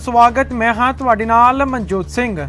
ਸਵਾਗਤ, ਮੈਂ ਹਾਂ ਤੁਹਾਡੇ ਨਾਲ ਮਨਜੋਤ ਸਿੰਘ।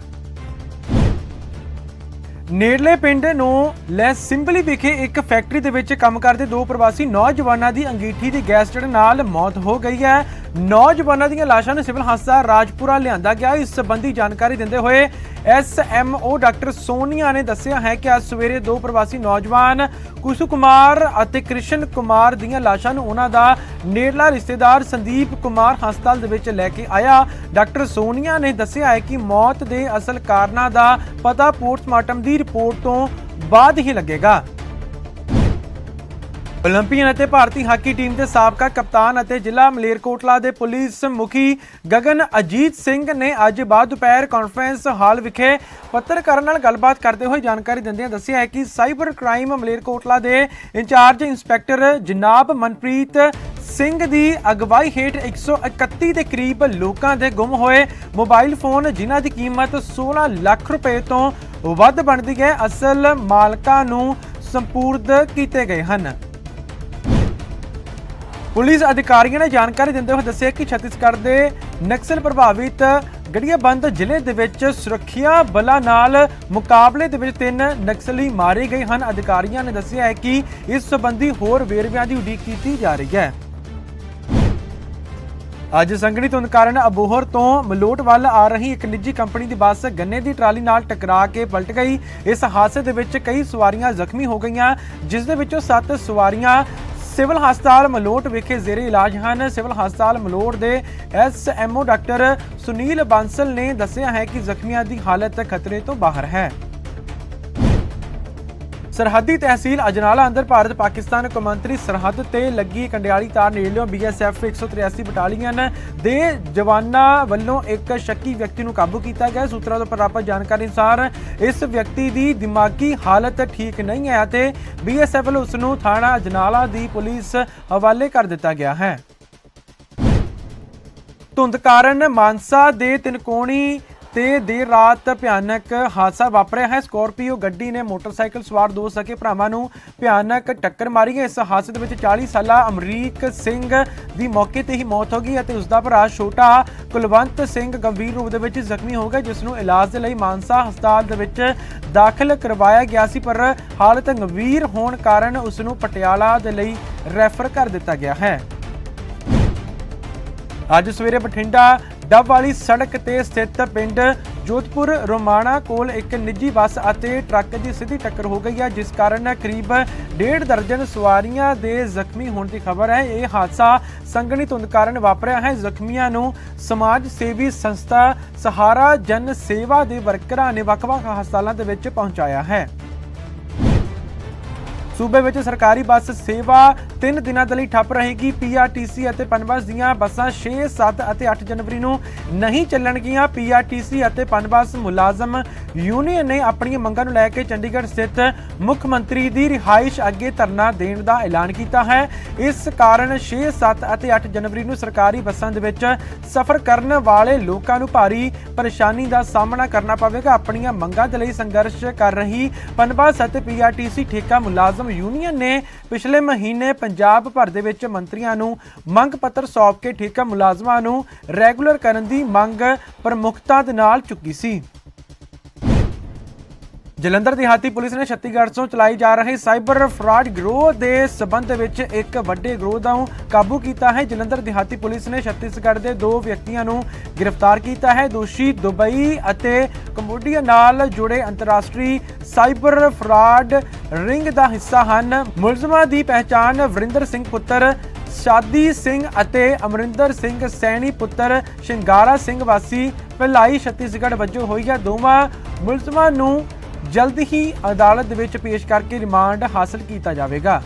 ਨੇੜਲੇ ਪਿੰਡ ਨੂੰ ਲੈ ਸਿੰਬਲੀ ਵਿਖੇ ਇੱਕ ਫੈਕਟਰੀ ਦੇ ਵਿੱਚ ਕੰਮ ਕਰਦੇ ਦੋ ਪ੍ਰਵਾਸੀ ਨੌਜਵਾਨਾਂ ਦੀ ਅੰਗੀਠੀ ਦੀ ਗੈਸ ਚੜ੍ਹਨ ਨਾਲ ਮੌਤ ਹੋ ਗਈ ਹੈ। ਨੌਜਵਾਨਾਂ ਦੀਆਂ ਲਾਸ਼ਾਂ ਨੂੰ ਸਿਵਲ ਹਸਪਤਾਲ ਰਾਜਪੁਰਾ ਲਿਆਂਦਾ ਗਿਆ। ਇਸ ਸੰਬੰਧੀ ਜਾਣਕਾਰੀ ਦਿੰਦੇ ਹੋਏ ਐਸਐਮਓ ਡਾਕਟਰ ਸੋਨੀਆ ਨੇ ਦੱਸਿਆ ਹੈ ਕਿ ਅੱਜ ਸਵੇਰੇ ਦੋ ਪ੍ਰਵਾਸੀ ਨੌਜਵਾਨ ਕੁਸ਼ੂ ਕੁਮਾਰ ਅਤੇ ਕ੍ਰਿਸ਼ਨ ਕੁਮਾਰ ਦੀਆਂ ਲਾਸ਼ਾਂ ਨੂੰ ਉਹਨਾਂ ਦਾ ਨੇੜਲਾ ਰਿਸ਼ਤੇਦਾਰ ਸੰਦੀਪ ਕੁਮਾਰ ਹਸਪਤਾਲ ਦੇ ਵਿੱਚ ਲੈ ਕੇ ਆਇਆ। ਡਾਕਟਰ ਸੋਨੀਆ ਨੇ ਦੱਸਿਆ ਹੈ ਕਿ ਮੌਤ ਦੇ ਅਸਲ ਕਾਰਨਾਂ ਦਾ ਪਤਾ ਪੋਸਟਮਾਰਟਮ ਦੀ ਰਿਪੋਰਟ ਤੋਂ ਬਾਅਦ ਹੀ ਲੱਗੇਗਾ। ਓਲੰਪੀਅਨ ਅਤੇ ਭਾਰਤੀ ਹਾਕੀ ਟੀਮ ਦੇ ਸਾਬਕਾ ਕਪਤਾਨ ਅਤੇ ਜ਼ਿਲ੍ਹਾ ਮਲੇਰਕੋਟਲਾ ਦੇ ਪੁਲਿਸ ਮੁਖੀ ਗਗਨ ਅਜੀਤ ਸਿੰਘ ਨੇ ਅੱਜ ਬਾਅਦ ਦੁਪਹਿਰ ਕਾਨਫਰੰਸ ਹਾਲ ਵਿਖੇ ਪੱਤਰਕਾਰਾਂ ਨਾਲ ਗੱਲਬਾਤ ਕਰਦੇ ਹੋਏ ਜਾਣਕਾਰੀ ਦਿੰਦਿਆਂ ਦੱਸਿਆ ਹੈ ਕਿ ਸਾਈਬਰ ਕ੍ਰਾਈਮ ਮਲੇਰਕੋਟਲਾ ਦੇ ਇੰਚਾਰਜ ਇੰਸਪੈਕਟਰ ਜਨਾਬ ਮਨਪ੍ਰੀਤ ਸਿੰਘ ਦੀ ਅਗਵਾਈ ਹੇਠ 131 ਦੇ ਕਰੀਬ ਲੋਕਾਂ ਦੇ ਗੁੰਮ ਹੋਏ ਮੋਬਾਈਲ ਫੋਨ, ਜਿਨ੍ਹਾਂ ਦੀ ਕੀਮਤ 16 ਲੱਖ ਰੁਪਏ ਤੋਂ ਵੱਧ ਬਣਦੀ ਹੈ। ਅਸਲ ਮਾਲਕਾਂ ਨੂੰ ਸੰਪੂਰਦ ਕੀਤੇ ਗਏ ਹਨ। ਪੁਲਿਸ ਅਧਿਕਾਰੀਆਂ ਨੇ ਜਾਣਕਾਰੀ ਦਿੰਦੇ ਹੋਏ ਦੱਸਿਆ ਕਿ ਛੱਤੀਸਗੜ੍ਹ ਦੇ ਨਕਸਲ ਪ੍ਰਭਾਵਿਤ ਗੜੀਆਬੰਦ ਜ਼ਿਲ੍ਹੇ ਦੇ ਵਿੱਚ ਸੁਰੱਖਿਆ ਬਲਾਂ ਨਾਲ ਮੁਕਾਬਲੇ ਦੇ ਵਿੱਚ ਤਿੰਨ ਨਕਸਲੀ ਮਾਰੇ ਗਏ ਹਨ। ਅਧਿਕਾਰੀਆਂ ਨੇ ਦੱਸਿਆ ਹੈ ਕਿ ਇਸ ਸੰਬੰਧੀ ਹੋਰ ਵੇਰਵਿਆਂ ਦੀ ਉਡੀਕ ਕੀਤੀ ਜਾ ਰਹੀ ਹੈ। ਅੱਜ ਸੰਘਣੀ ਧੁੰਦ ਕਾਰਨ ਅਬੋਹਰ ਤੋਂ ਮਲੋਟ ਵੱਲ ਆ ਰਹੀ ਇੱਕ ਨਿੱਜੀ ਕੰਪਨੀ ਦੀ ਬੱਸ ਗੰਨੇ ਦੀ ਟਰਾਲੀ ਨਾਲ ਟਕਰਾ ਕੇ ਪਲਟ ਗਈ। ਇਸ ਹਾਦਸੇ ਦੇ ਵਿੱਚ ਕਈ ਸਵਾਰੀਆਂ ਜ਼ਖਮੀ ਹੋ ਗਈਆਂ, ਜਿਸ ਦੇ ਵਿੱਚੋਂ 7 ਸਵਾਰੀਆਂ ਸਿਵਲ ਹਸਪਤਾਲ ਮਲੋਟ ਵਿਖੇ ਜ਼ੇਰੇ ਇਲਾਜ ਹਨ। ਸਿਵਲ ਹਸਪਤਾਲ ਮਲੋਟ ਦੇ ਐਸਐਮਓ ਡਾਕਟਰ ਸੁਨੀਲ ਬਾਂਸਲ ਨੇ ਦੱਸਿਆ ਹੈ ਕਿ ਜ਼ਖਮੀਆਂ ਦੀ ਹਾਲਤ ਖਤਰੇ ਤੋਂ ਬਾਹਰ ਹੈ। ਸਰਹੱਦੀ ਤਹਿਸੀਲ ਅਜਨਾਲਾ ਅੰਦਰ ਭਾਰਤ ਪਾਕਿਸਤਾਨ ਕੌਮਾਂਤਰੀ ਸਰਹੱਦ ਤੇ ਲੱਗੀ ਕੰਡਿਆਲੀ ਤਾਰ ਨੇੜਿਓਂ ਬੀਐਸਐਫ 183 ਬਟਾਲੀਅਨ ਦੇ ਜਵਾਨਾਂ ਵੱਲੋਂ ਇੱਕ ਸ਼ੱਕੀ ਵਿਅਕਤੀ ਨੂੰ ਕਾਬੂ ਕੀਤਾ ਗਿਆ। ਸੂਤਰਾਂ ਤੋਂ ਪ੍ਰਾਪਤ ਜਾਣਕਾਰੀ ਅਨੁਸਾਰ ਇਸ ਵਿਅਕਤੀ ਦੀ ਦਿਮਾਗੀ ਹਾਲਤ ਠੀਕ ਨਹੀਂ ਹੈ ਅਤੇ ਬੀਐਸਐਫ ਵੱਲੋਂ ਉਸ ਨੂੰ ਥਾਣਾ ਅਜਨਾਲਾ ਦੀ ਪੁਲਿਸ ਹਵਾਲੇ ਕਰ ਦਿੱਤਾ ਗਿਆ ਹੈ। ਧੁੰਦ ਕਾਰਨ ਮਾਨਸਾ ਦੇ ਤਿਨਕੋਣੀ ਤੇ ਦੇਰ ਰਾਤ ਭਿਆਨਕ ਹਾਦਸਾ ਵਾਪਰਿਆ ਹੈ। ਸਕੋਰਪੀਓ ਗੱਡੀ ਨੇ ਮੋਟਰਸਾਈਕਲ ਸਵਾਰ ਦੋ ਸਕੇ ਭਰਾਵਾਂ ਨੂੰ ਭਿਆਨਕ ਟੱਕਰ ਮਾਰੀ ਹੈ। ਇਸ ਹਾਦਸੇ ਦੇ ਵਿੱਚ 40 ਸਾਲਾ ਅਮਰੀਕ ਸਿੰਘ ਦੀ ਮੌਕੇ ਤੇ ਹੀ ਮੌਤ ਹੋ ਗਈ ਅਤੇ ਉਸ ਦਾ ਭਰਾ ਛੋਟਾ ਕੁਲਵੰਤ ਸਿੰਘ ਗੰਭੀਰ ਰੂਪ ਦੇ ਵਿੱਚ ਜ਼ਖਮੀ ਹੋ ਗਿਆ ਜਿਸ ਨੂੰ ਇਲਾਜ ਦੇ ਲਈ ਮਾਨਸਾ ਹਸਪਤਾਲ ਦੇ ਵਿੱਚ ਦਾਖਲ ਕਰਵਾਇਆ ਗਿਆ ਸੀ। ਪਰ ਹਾਲਤ ਗੰਭੀਰ ਹੋਣ ਕਾਰਨ ਉਸ ਨੂੰ ਪਟਿਆਲਾ ਦੇ ਲਈ ਰੈਫਰ ਕਰ ਦਿੱਤਾ ਗਿਆ ਹੈ। ਅੱਜ ਸਵੇਰੇ ਬਠਿੰਡਾ ਡੱਬ ਵਾਲੀ ਸੜਕ ਤੇ ਸਥਿਤ ਪਿੰਡ ਜੋਧਪੁਰ ਰੋਮਾਣਾ ਕੋਲ ਇੱਕ ਨਿੱਜੀ ਬੱਸ ਅਤੇ ਟਰੱਕ ਦੀ ਸਿੱਧੀ ਟੱਕਰ ਹੋ ਗਈ ਹੈ, ਜਿਸ ਕਾਰਨ ਕਰੀਬ ਡੇਢ ਦਰਜਨ ਸਵਾਰੀਆਂ ਦੇ ਜ਼ਖਮੀ ਹੋਣ ਦੀ ਖਬਰ ਹੈ। ਇਹ ਹਾਦਸਾ ਸੰਗਣੀ ਧੁੰਦ ਕਾਰਨ ਵਾਪਰਿਆ ਹੈ। ਜ਼ਖਮੀਆਂ ਨੂੰ ਸਮਾਜ ਸੇਵੀ ਸੰਸਥਾ ਸਹਾਰਾ ਜਨ ਸੇਵਾ ਦੇ ਵਰਕਰਾਂ ਨੇ ਵੱਖ-ਵੱਖ ਹਸਪਤਾਲਾਂ ਦੇ ਵਿੱਚ ਪਹੁੰਚਾਇਆ ਹੈ। ਸੂਬੇ ਵਿੱਚ ਸਰਕਾਰੀ ਬੱਸ ਸੇਵਾ 3 ਦਿਨਾਂ ਦੇ ਲਈ ਠੱਪ ਰਹੇਗੀ। ਪੀਆਰਟੀਸੀ ਅਤੇ ਪਨਬਸ ਦੀਆਂ ਬੱਸਾਂ 6, 7 ਅਤੇ 8 ਜਨਵਰੀ ਨੂੰ ਨਹੀਂ ਚੱਲਣਗੀਆਂ। ਪੀਆਰਟੀਸੀ ਅਤੇ ਪਨਬਸ ਮੁਲਾਜ਼ਮ ਯੂਨੀਅਨ ਨੇ ਆਪਣੀਆਂ ਮੰਗਾਂ ਨੂੰ ਲੈ ਕੇ ਚੰਡੀਗੜ੍ਹ ਸਥਿਤ ਮੁੱਖ ਮੰਤਰੀ ਦੀ ਰਿਹਾਇਸ਼ ਅੱਗੇ ਧਰਨਾ ਦੇਣ ਦਾ ਐਲਾਨ ਕੀਤਾ ਹੈ। ਇਸ ਕਾਰਨ 6, 7 ਅਤੇ 8 ਜਨਵਰੀ ਨੂੰ ਸਰਕਾਰੀ ਬੱਸਾਂ ਦੇ ਵਿੱਚ ਸਫ਼ਰ ਕਰਨ ਵਾਲੇ ਲੋਕਾਂ ਨੂੰ ਭਾਰੀ ਪਰੇਸ਼ਾਨੀ ਦਾ ਸਾਹਮਣਾ ਕਰਨਾ ਪਵੇਗਾ। ਆਪਣੀਆਂ ਮੰਗਾਂ ਦੇ ਲਈ ਸੰਘਰਸ਼ ਕਰ ਰਹੀ ਪਨਬੱਸ ਅਤੇ ਪੀਆਰਟੀਸੀ ਠੇਕਾ ਮੁਲਾਜ਼ਮ ਯੂਨੀਅਨ ਨੇ ਪਿਛਲੇ ਮਹੀਨੇ ਪੰਜਾਬ ਭਰ ਦੇ ਵਿੱਚ ਮੰਤਰੀਆਂ ਨੂੰ ਮੰਗ ਪੱਤਰ ਸੌਂਪ ਕੇ ਠੇਕਾ ਮੁਲਾਜ਼ਮਾਂ ਨੂੰ ਰੈਗੂਲਰ ਕਰਨ ਦੀ ਮੰਗ ਪ੍ਰਮੁਖਤਾ ਦੇ ਨਾਲ ਚੁੱਕੀ ਸੀ। ਜਲੰਧਰ ਦਿਹਾਤੀ ਪੁਲਿਸ ਨੇ ਛੱਤੀਸਗੜ੍ਹ ਤੋਂ ਚਲਾਈ ਜਾ ਰਹੇ ਸਾਈਬਰ ਫਰਾਡ ਗਰੋਹ ਦੇ ਸਬੰਧ ਵਿੱਚ ਇੱਕ ਵੱਡੇ ਗਰੋਹ ਦਾ ਕਾਬੂ ਕੀਤਾ ਹੈ। ਜਲੰਧਰ ਦਿਹਾਤੀ ਪੁਲਿਸ ਨੇ ਛੱਤੀਸਗੜ੍ਹ ਦੇ ਦੋ ਵਿਅਕਤੀਆਂ ਨੂੰ ਗ੍ਰਿਫਤਾਰ ਕੀਤਾ ਹੈ। ਦੋਸ਼ੀ ਦੁਬਈ ਅਤੇ ਕੰਬੋਡੀਆ ਨਾਲ ਜੁੜੇ ਅੰਤਰਰਾਸ਼ਟਰੀ ਸਾਈਬਰ ਫਰਾਡ ਰਿੰਗ ਦਾ ਹਿੱਸਾ ਹਨ। ਮੁਲਜ਼ਮਾਂ ਦੀ ਪਹਿਚਾਣ ਵਰਿੰਦਰ ਸਿੰਘ ਪੁੱਤਰ, ਸ਼ਾਦੀ ਸਿੰਘ ਅਤੇ ਅਮਰਿੰਦਰ ਸਿੰਘ ਸੈਣੀ ਪੁੱਤਰ, ਸ਼ਿੰਗਾਰਾ ਸਿੰਘ ਵਾਸੀ, ਭਲਾਈ ਛੱਤੀਸਗੜ੍ਹ ਵਜੋਂ ਹੋਈ ਹੈ। ਦੋਵਾਂ ਮੁਲਜ਼ਮਾਂ ਨੂੰ ਜਲਦ ਹੀ ਅਦਾਲਤ ਦੇ ਵਿੱਚ ਪੇਸ਼ ਕਰਕੇ ਰਿਮਾਂਡ ਹਾਸਲ ਕੀਤਾ ਜਾਵੇਗਾ।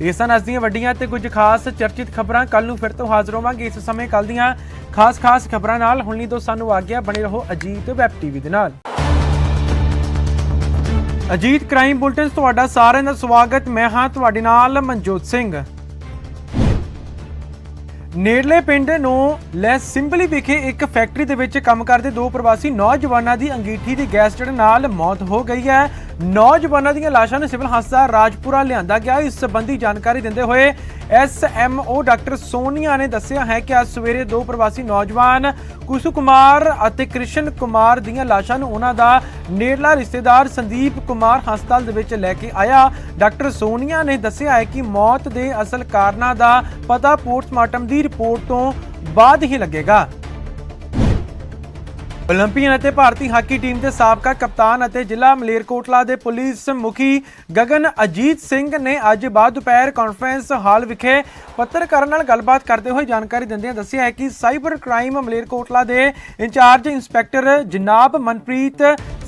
ਇਹ ਸਨ ਅੱਜ ਦੀਆਂ ਵੱਡੀਆਂ ਤੇ ਕੁਝ ਖਾਸ ਚਰਚਿਤ ਖਬਰਾਂ ਕੱਲ ਨੂੰ ਫਿਰ ਤੋਂ ਹਾਜ਼ਰ ਹੋਵਾਂਗੇ। ਇਸ ਸਮੇਂ ਕੱਲ ਦੀਆਂ ਖਾਸ ਖਾਸ ਖਬਰਾਂ ਨਾਲ ਹੁਣ ਲਈ ਤੋਂ ਸਾਨੂੰ ਗਿਆ ਬਣੇ ਰਹੋ ਅਜੀਤ ਵੈਬ ਟੀਵੀ ਦੇ ਨਾਲ। ਅਜੀਤ ਕ੍ਰਾਈਮ ਬੁਲਟਨ ਤੁਹਾਡਾ ਸਾਰਿਆਂ ਦਾ ਸਵਾਗਤ। ਮੈਂ ਹਾਂ ਤੁਹਾਡੇ ਨਾਲ ਮਨਜੋਤ ਸਿੰਘ। ਨੇੜਲੇ ਪਿੰਡ ਨੂੰ ਲੈ ਸਿੰਬਲੀ ਵਿਖੇ ਇੱਕ ਫੈਕਟਰੀ ਦੇ ਵਿੱਚ ਕੰਮ ਕਰਦੇ ਦੋ ਪ੍ਰਵਾਸੀ ਨੌਜਵਾਨਾਂ ਦੀ ਅੰਗੀਠੀ ਦੀ ਗੈਸ ਚੜ੍ਹਨ ਨਾਲ ਮੌਤ ਹੋ ਗਈ ਹੈ। ਨੌਜਵਾਨਾਂ ਦੀਆਂ ਲਾਸ਼ਾਂ ਨੂੰ ਸਿਵਲ ਹਸਪਤਾਲ ਰਾਜਪੁਰਾ ਲਿਆਂਦਾ ਗਿਆ। ਇਸ ਸੰਬੰਧੀ ਜਾਣਕਾਰੀ ਦਿੰਦੇ ਹੋਏ ਐਸਐਮਓ ਡਾਕਟਰ ਸੋਨੀਆ ਨੇ ਦੱਸਿਆ ਹੈ ਕਿ ਅੱਜ ਸਵੇਰੇ ਦੋ ਪ੍ਰਵਾਸੀ ਨੌਜਵਾਨ ਕੁਸ਼ੂ ਕੁਮਾਰ ਅਤੇ ਕ੍ਰਿਸ਼ਨ ਕੁਮਾਰ ਦੀਆਂ ਲਾਸ਼ਾਂ ਨੂੰ ਉਹਨਾਂ ਦਾ ਨੇੜਲਾ ਰਿਸ਼ਤੇਦਾਰ ਸੰਦੀਪ ਕੁਮਾਰ ਹਸਪਤਾਲ ਦੇ ਵਿੱਚ ਲੈ ਕੇ ਆਇਆ। ਡਾਕਟਰ ਸੋਨੀਆ ਨੇ ਦੱਸਿਆ ਹੈ ਕਿ ਮੌਤ ਦੇ ਅਸਲ ਕਾਰਨਾਂ ਦਾ ਪਤਾ ਪੋਸਟਮਾਰਟਮ ਦੀ ਰਿਪੋਰਟ ਤੋਂ ਬਾਅਦ ਹੀ ਲੱਗੇਗਾ। ਓਲੰਪੀਅਨ ਅਤੇ ਭਾਰਤੀ ਹਾਕੀ ਟੀਮ ਦੇ ਸਾਬਕਾ ਕਪਤਾਨ ਅਤੇ ਜ਼ਿਲ੍ਹਾ ਮਲੇਰਕੋਟਲਾ ਦੇ ਪੁਲਿਸ ਮੁਖੀ ਗਗਨ ਅਜੀਤ ਸਿੰਘ ਨੇ ਅੱਜ ਬਾਅਦ ਦੁਪਹਿਰ ਕਾਨਫਰੰਸ ਹਾਲ ਵਿਖੇ ਪੱਤਰਕਾਰਾਂ ਨਾਲ ਗੱਲਬਾਤ ਕਰਦੇ ਹੋਏ ਜਾਣਕਾਰੀ ਦਿੰਦਿਆਂ ਦੱਸਿਆ ਹੈ ਕਿ ਸਾਈਬਰ ਕ੍ਰਾਈਮ ਮਲੇਰਕੋਟਲਾ ਦੇ ਇੰਚਾਰਜ ਇੰਸਪੈਕਟਰ ਜਨਾਬ ਮਨਪ੍ਰੀਤ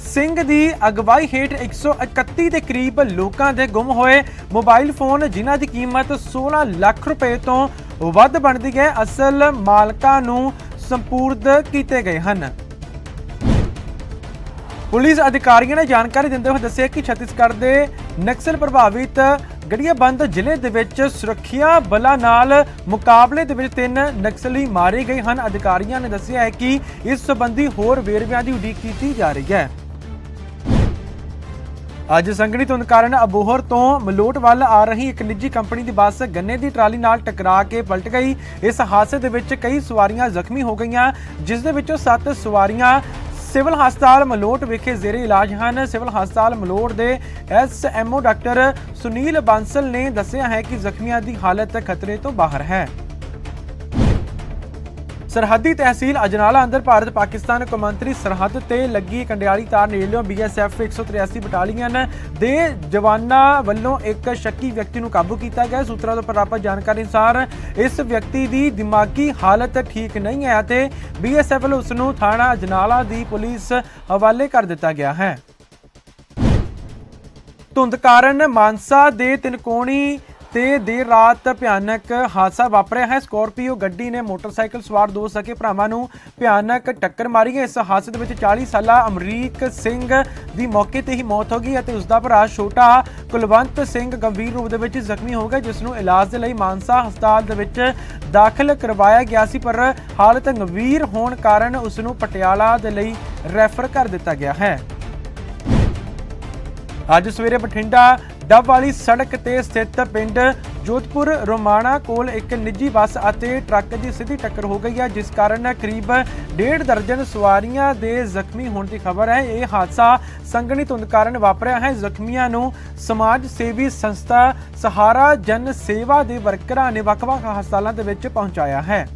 ਸਿੰਘ ਦੀ ਅਗਵਾਈ ਹੇਠ 131 ਦੇ ਕਰੀਬ ਲੋਕਾਂ ਦੇ ਗੁੰਮ ਹੋਏ ਮੋਬਾਈਲ ਫੋਨ, ਜਿਨ੍ਹਾਂ ਦੀ ਕੀਮਤ 16 ਲੱਖ ਰੁਪਏ ਤੋਂ ਵੱਧ ਬਣਦੀ ਹੈ। ਅਸਲ ਮਾਲਕਾਂ ਨੂੰ ਸੰਪੂਰਦ ਕੀਤੇ ਗਏ ਹਨ। ਪੁਲਿਸ ਅਧਿਕਾਰੀਆਂ ਨੇ ਜਾਣਕਾਰੀ ਦਿੰਦੇ ਹੋਏ ਦੱਸਿਆ ਕਿ ਛੱਤੀਸਗੜ੍ਹ ਦੇ ਨਕਸਲ ਪ੍ਰਭਾਵਿਤ ਗੜੀਆਬੰਦ ਜ਼ਿਲ੍ਹੇ ਦੇ ਵਿੱਚ ਸੁਰੱਖਿਆ ਬਲਾਂ ਨਾਲ ਮੁਕਾਬਲੇ ਦੇ ਵਿੱਚ ਤਿੰਨ ਨਕਸਲੀ ਮਾਰੇ ਗਏ ਹਨ। ਅਧਿਕਾਰੀਆਂ ਨੇ ਦੱਸਿਆ ਹੈ ਕਿ ਇਸ ਸੰਬੰਧੀ ਹੋਰ ਵੇਰਵਿਆਂ ਦੀ ਉਡੀਕ ਕੀਤੀ ਜਾ ਰਹੀ ਹੈ। ਅੱਜ ਸੰਘਣੀ ਧੁੰਦ ਕਾਰਨ ਅਬੋਹਰ ਤੋਂ ਮਲੋਟ ਵੱਲ ਆ ਰਹੀ ਇੱਕ ਨਿੱਜੀ ਕੰਪਨੀ ਦੀ ਬੱਸ ਗੰਨੇ ਦੀ ਟਰਾਲੀ ਨਾਲ ਟਕਰਾ ਕੇ ਪਲਟ ਗਈ। ਇਸ ਹਾਦਸੇ ਦੇ ਵਿੱਚ ਕਈ ਸਵਾਰੀਆਂ ਜ਼ਖਮੀ ਹੋ ਗਈਆਂ, ਜਿਸ ਦੇ ਵਿੱਚੋਂ 7 ਸਵਾਰੀਆਂ ਸਿਵਲ ਹਸਪਤਾਲ ਮਲੋਟ ਵਿਖੇ ਜ਼ੇਰੇ ਇਲਾਜ ਹਨ। ਸਿਵਲ ਹਸਪਤਾਲ ਮਲੋਟ ਦੇ ਐਸਐਮਓ ਡਾਕਟਰ ਸੁਨੀਲ ਬਾਂਸਲ ਨੇ ਦੱਸਿਆ ਹੈ ਕਿ ਜ਼ਖਮੀਆਂ ਦੀ ਹਾਲਤ ਖਤਰੇ ਤੋਂ ਬਾਹਰ ਹੈ। ਸਰਹੱਦੀ ਤਹਿਸੀਲ ਅਜਨਾਲਾ ਅੰਦਰ ਭਾਰਤ ਪਾਕਿਸਤਾਨ ਕੌਮਾਂਤਰੀ ਸਰਹੱਦ ਤੇ ਲੱਗੀ ਕੰਡਿਆਲੀ ਤਾਰ ਨੇੜਿਓਂ ਬੀਐਸਐਫ 183 ਬਟਾਲੀਅਨ ਦੇ ਜਵਾਨਾਂ ਵੱਲੋਂ ਇੱਕ ਸ਼ੱਕੀ ਵਿਅਕਤੀ ਨੂੰ ਕਾਬੂ ਕੀਤਾ ਗਿਆ। ਸੂਤਰਾਂ ਤੋਂ ਪ੍ਰਾਪਤ ਜਾਣਕਾਰੀ ਅਨੁਸਾਰ ਇਸ ਵਿਅਕਤੀ ਦੀ ਦਿਮਾਗੀ ਹਾਲਤ ਠੀਕ ਨਹੀਂ ਹੈ ਅਤੇ ਬੀਐਸਐਫ ਵੱਲੋਂ ਉਸ ਨੂੰ ਥਾਣਾ ਅਜਨਾਲਾ ਦੀ ਪੁਲਿਸ ਹਵਾਲੇ ਕਰ ਦਿੱਤਾ ਗਿਆ ਹੈ। ਧੁੰਦ ਕਾਰਨ ਮਾਨਸਾ ਦੇ ਤਿਨਕੋਣੀ ਤੇ ਦੇਰ ਰਾਤ ਭਿਆਨਕ ਹਾਦਸਾ ਵਾਪਰਿਆ ਹੈ। ਸਕੋਰਪੀਓ ਗੱਡੀ ਨੇ ਮੋਟਰਸਾਈਕਲ ਸਵਾਰ ਦੋ ਸਕੇ ਭਰਾਵਾਂ ਨੂੰ ਭਿਆਨਕ ਟੱਕਰ ਮਾਰੀ ਹੈ। ਇਸ ਹਾਦਸੇ ਦੇ ਵਿੱਚ 40 ਸਾਲਾ ਅਮਰੀਕ ਸਿੰਘ ਦੀ ਮੌਕੇ ਤੇ ਹੀ ਮੌਤ ਹੋ ਗਈ ਅਤੇ ਉਸ ਦਾ ਭਰਾ ਛੋਟਾ ਕੁਲਵੰਤ ਸਿੰਘ ਗੰਭੀਰ ਰੂਪ ਦੇ ਵਿੱਚ ਜ਼ਖਮੀ ਹੋ ਗਿਆ, ਜਿਸ ਨੂੰ ਇਲਾਜ ਦੇ ਲਈ ਮਾਨਸਾ ਹਸਪਤਾਲ ਦੇ ਵਿੱਚ ਦਾਖਲ ਕਰਵਾਇਆ ਗਿਆ ਸੀ। ਪਰ ਹਾਲਤ ਗੰਭੀਰ ਹੋਣ ਕਾਰਨ ਉਸ ਨੂੰ ਪਟਿਆਲਾ ਦੇ ਲਈ ਰੈਫਰ ਕਰ ਦਿੱਤਾ ਗਿਆ ਹੈ। ਅੱਜ ਸਵੇਰੇ ਬਠਿੰਡਾ ਡੱਬ ਵਾਲੀ ਸੜਕ ਤੇ ਸਥਿਤ ਪਿੰਡ ਜੋਧਪੁਰ ਰੋਮਾਣਾ ਕੋਲ ਇੱਕ ਨਿੱਜੀ ਬੱਸ ਅਤੇ ਟਰੱਕ ਦੀ ਸਿੱਧੀ ਟੱਕਰ ਹੋ ਗਈ ਹੈ, ਜਿਸ ਕਾਰਨ ਕਰੀਬ ਡੇਢ ਦਰਜਨ ਸਵਾਰੀਆਂ ਦੇ ਜ਼ਖਮੀ ਹੋਣ ਦੀ ਖਬਰ ਹੈ। ਇਹ ਹਾਦਸਾ ਸੰਗਣੀ ਧੁੰਦ ਕਾਰਨ ਵਾਪਰਿਆ ਹੈ। ਜ਼ਖਮੀਆਂ ਨੂੰ ਸਮਾਜ ਸੇਵੀ ਸੰਸਥਾ ਸਹਾਰਾ ਜਨ ਸੇਵਾ ਦੇ ਵਰਕਰਾਂ ਨੇ ਵੱਖ-ਵੱਖ ਹਸਪਤਾਲਾਂ ਦੇ ਵਿੱਚ ਪਹੁੰਚਾਇਆ ਹੈ।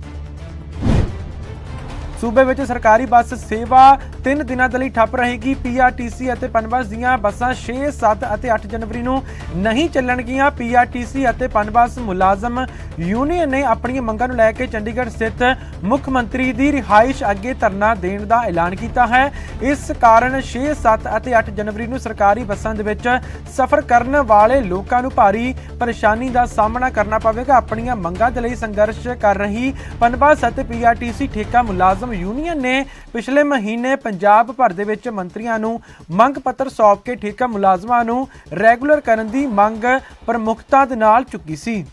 ਸੂਬੇ ਵਿੱਚ ਸਰਕਾਰੀ ਬੱਸ ਸੇਵਾ 3 ਦਿਨਾਂ ਦੇ ਲਈ ਠੱਪ ਰਹੇਗੀ। ਪੀਆਰਟੀਸੀ ਅਤੇ ਪਨਬਸ ਦੀਆਂ ਬੱਸਾਂ 6, 7 ਅਤੇ 8 ਜਨਵਰੀ ਨੂੰ ਨਹੀਂ ਚੱਲਣਗੀਆਂ। ਪੀਆਰਟੀਸੀ ਅਤੇ ਪਨਬਸ ਮੁਲਾਜ਼ਮ ਯੂਨੀਅਨ ਨੇ ਆਪਣੀਆਂ ਮੰਗਾਂ ਨੂੰ ਲੈ ਕੇ ਚੰਡੀਗੜ੍ਹ ਸਥਿਤ ਮੁੱਖ ਮੰਤਰੀ ਦੀ ਰਿਹਾਇਸ਼ ਅੱਗੇ ਧਰਨਾ ਦੇਣ ਦਾ ਐਲਾਨ ਕੀਤਾ ਹੈ। ਇਸ ਕਾਰਨ 6, 7 ਅਤੇ 8 ਜਨਵਰੀ ਨੂੰ ਸਰਕਾਰੀ ਬੱਸਾਂ ਦੇ ਵਿੱਚ ਸਫ਼ਰ ਕਰਨ ਵਾਲੇ ਲੋਕਾਂ ਨੂੰ ਭਾਰੀ ਪਰੇਸ਼ਾਨੀ ਦਾ ਸਾਹਮਣਾ ਕਰਨਾ ਪਵੇਗਾ। ਆਪਣੀਆਂ ਮੰਗਾਂ ਦੇ ਲਈ ਸੰਘਰਸ਼ ਕਰ ਰਹੀ ਪਨਬਸ ਅਤੇ ਪੀਆਰਟੀਸੀ ਠੇਕਾ ਮੁਲਾਜ਼ਮ ਯੂਨੀਅਨ ਨੇ ਪਿਛਲੇ ਮਹੀਨੇ ਪੰਜਾਬ ਭਰ ਦੇ ਵਿੱਚ ਮੰਤਰੀਆਂ ਨੂੰ ਮੰਗ ਪੱਤਰ ਸੌਂਪ ਕੇ ਠੇਕਾ ਮੁਲਾਜ਼ਮਾਂ ਨੂੰ ਰੈਗੂਲਰ ਕਰਨ ਦੀ ਮੰਗ ਪ੍ਰਮੁਖਤਾ ਦੇ ਨਾਲ ਚੁੱਕੀ ਸੀ।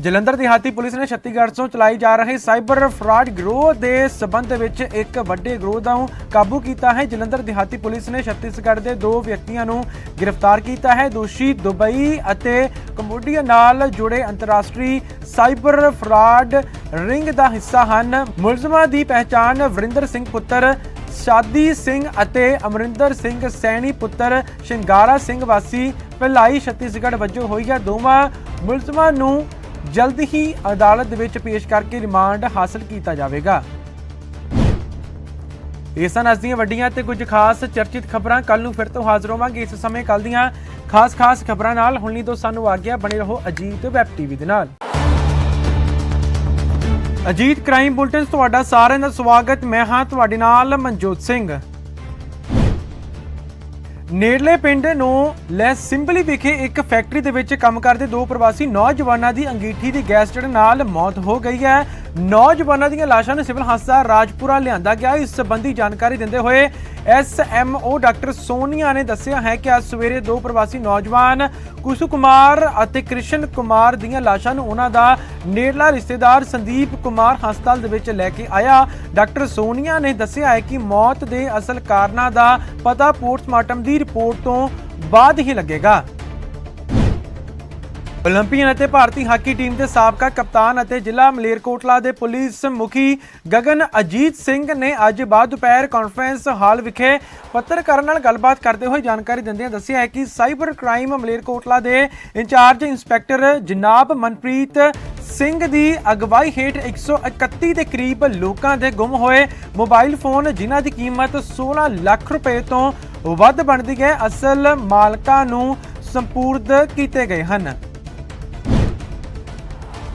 ਜਲੰਧਰ ਦਿਹਾਤੀ ਪੁਲਿਸ ਨੇ ਛੱਤੀਸਗੜ੍ਹ ਤੋਂ ਚਲਾਈ ਜਾ ਰਹੇ ਸਾਈਬਰ ਫਰਾਡ ਗਰੋਹ ਦੇ ਸਬੰਧ ਵਿੱਚ ਇੱਕ ਵੱਡੇ ਗਰੋਹ ਦਾ ਕਾਬੂ ਕੀਤਾ ਹੈ। ਜਲੰਧਰ ਦਿਹਾਤੀ ਪੁਲਿਸ ਨੇ ਛੱਤੀਸਗੜ੍ਹ ਦੇ ਦੋ ਵਿਅਕਤੀਆਂ ਨੂੰ ਗ੍ਰਿਫਤਾਰ ਕੀਤਾ ਹੈ। ਦੋਸ਼ੀ ਦੁਬਈ ਅਤੇ ਕੰਬੋਡੀਆ ਨਾਲ ਜੁੜੇ ਅੰਤਰਰਾਸ਼ਟਰੀ ਸਾਈਬਰ ਫਰਾਡ ਰਿੰਗ ਦਾ ਹਿੱਸਾ ਹਨ। ਮੁਲਜ਼ਮਾਂ ਦੀ ਪਹਿਚਾਣ ਵਰਿੰਦਰ ਸਿੰਘ ਪੁੱਤਰ, ਸ਼ਾਦੀ ਸਿੰਘ ਅਤੇ ਅਮਰਿੰਦਰ ਸਿੰਘ ਸੈਣੀ ਪੁੱਤਰ, ਸ਼ਿੰਗਾਰਾ ਸਿੰਘ ਵਾਸੀ, ਭਲਾਈ ਛੱਤੀਸਗੜ੍ਹ ਵਜੋਂ ਹੋਈ ਹੈ। ਦੋਵਾਂ ਮੁਲਜ਼ਮਾਂ ਨੂੰ ਜਲਦ ਹੀ ਅਦਾਲਤ ਦੇ ਵਿੱਚ ਪੇਸ਼ ਕਰਕੇ ਰਿਮਾਂਡ ਹਾਸਲ ਕੀਤਾ ਜਾਵੇਗਾ। ਇਹ ਸਨ ਅੱਜ ਦੀਆਂ ਵੱਡੀਆਂ ਤੇ ਕੁਝ ਖਾਸ ਚਰਚਿਤ ਖਬਰਾਂ ਕੱਲ ਨੂੰ ਫਿਰ ਤੋਂ ਹਾਜ਼ਰ ਹੋਵਾਂਗੇ। ਇਸ ਸਮੇਂ ਕੱਲ ਦੀਆਂ ਖਾਸ ਖਾਸ ਖਬਰਾਂ ਨਾਲ ਹੁਣ ਲਈ ਤੋਂ ਸਾਨੂੰ ਆ ਗਿਆ ਬਣੇ ਰਹੋ ਅਜੀਤ ਵੈਬ ਟੀਵੀ ਦੇ ਨਾਲ। ਅਜੀਤ ਕ੍ਰਾਈਮ ਬੁਲਟਨ ਤੁਹਾਡਾ ਸਾਰਿਆਂ ਦਾ ਸਵਾਗਤ। ਮੈਂ ਹਾਂ ਤੁਹਾਡੇ ਨਾਲ ਮਨਜੋਤ ਸਿੰਘ। ਨੇੜਲੇ ਪਿੰਡ ਨੂੰ ਲੈ ਸਿੰਬਲੀ ਵਿਖੇ ਇੱਕ ਫੈਕਟਰੀ ਦੇ ਵਿੱਚ ਕੰਮ ਕਰਦੇ ਦੋ ਪ੍ਰਵਾਸੀ ਨੌਜਵਾਨਾਂ ਦੀ ਅੰਗੀਠੀ ਦੀ ਗੈਸ ਚੜ੍ਹਨ ਨਾਲ ਮੌਤ ਹੋ ਗਈ ਹੈ। ਨੌਜਵਾਨਾਂ ਦੀਆਂ ਲਾਸ਼ਾਂ ਨੂੰ ਸਿਵਲ ਹਸਪਤਾਲ ਰਾਜਪੁਰਾ ਲਿਆਂਦਾ ਗਿਆ। ਇਸ ਸੰਬੰਧੀ ਜਾਣਕਾਰੀ ਦਿੰਦੇ ਹੋਏ ਐਸਐਮਓ ਡਾਕਟਰ ਸੋਨੀਆ ਨੇ ਦੱਸਿਆ ਹੈ ਕਿ ਅੱਜ ਸਵੇਰੇ ਦੋ ਪ੍ਰਵਾਸੀ ਨੌਜਵਾਨ ਕੁਸ਼ੂ ਕੁਮਾਰ ਅਤੇ ਕ੍ਰਿਸ਼ਨ ਕੁਮਾਰ ਦੀਆਂ ਲਾਸ਼ਾਂ ਨੂੰ ਉਹਨਾਂ ਦਾ ਨੇੜਲਾ ਰਿਸ਼ਤੇਦਾਰ ਸੰਦੀਪ ਕੁਮਾਰ ਹਸਪਤਾਲ ਦੇ ਵਿੱਚ ਲੈ ਕੇ ਆਇਆ। ਡਾਕਟਰ ਸੋਨੀਆ ਨੇ ਦੱਸਿਆ ਹੈ ਕਿ ਮੌਤ ਦੇ ਅਸਲ ਕਾਰਨਾਂ ਦਾ ਪਤਾ ਪੋਸਟਮਾਰਟਮ ਦੀ ਰਿਪੋਰਟ ਤੋਂ ਬਾਅਦ ਹੀ ਲੱਗੇਗਾ। ਓਲੰਪੀਅਨ ਅਤੇ ਭਾਰਤੀ ਹਾਕੀ ਟੀਮ ਦੇ ਸਾਬਕਾ ਕਪਤਾਨ ਅਤੇ ਜ਼ਿਲ੍ਹਾ ਮਲੇਰਕੋਟਲਾ ਦੇ ਪੁਲਿਸ ਮੁਖੀ ਗਗਨ ਅਜੀਤ ਸਿੰਘ ਨੇ ਅੱਜ ਬਾਅਦ ਦੁਪਹਿਰ ਕਾਨਫਰੰਸ ਹਾਲ ਵਿਖੇ ਪੱਤਰਕਾਰਾਂ ਨਾਲ ਗੱਲਬਾਤ ਕਰਦੇ ਹੋਏ ਜਾਣਕਾਰੀ ਦਿੰਦਿਆਂ ਦੱਸਿਆ ਹੈ ਕਿ ਸਾਈਬਰ ਕ੍ਰਾਈਮ ਮਲੇਰਕੋਟਲਾ ਦੇ ਇੰਚਾਰਜ ਇੰਸਪੈਕਟਰ ਜਨਾਬ ਮਨਪ੍ਰੀਤ ਸਿੰਘ ਦੀ ਅਗਵਾਈ ਹੇਠ 131 ਦੇ ਕਰੀਬ ਲੋਕਾਂ ਦੇ ਗੁੰਮ ਹੋਏ ਮੋਬਾਈਲ ਫੋਨ, ਜਿਨ੍ਹਾਂ ਦੀ ਕੀਮਤ 16 ਲੱਖ ਰੁਪਏ ਤੋਂ ਵੱਧ ਬਣਦੀ ਹੈ। ਅਸਲ ਮਾਲਕਾਂ ਨੂੰ ਸੰਪੂਰਦ ਕੀਤੇ ਗਏ ਹਨ।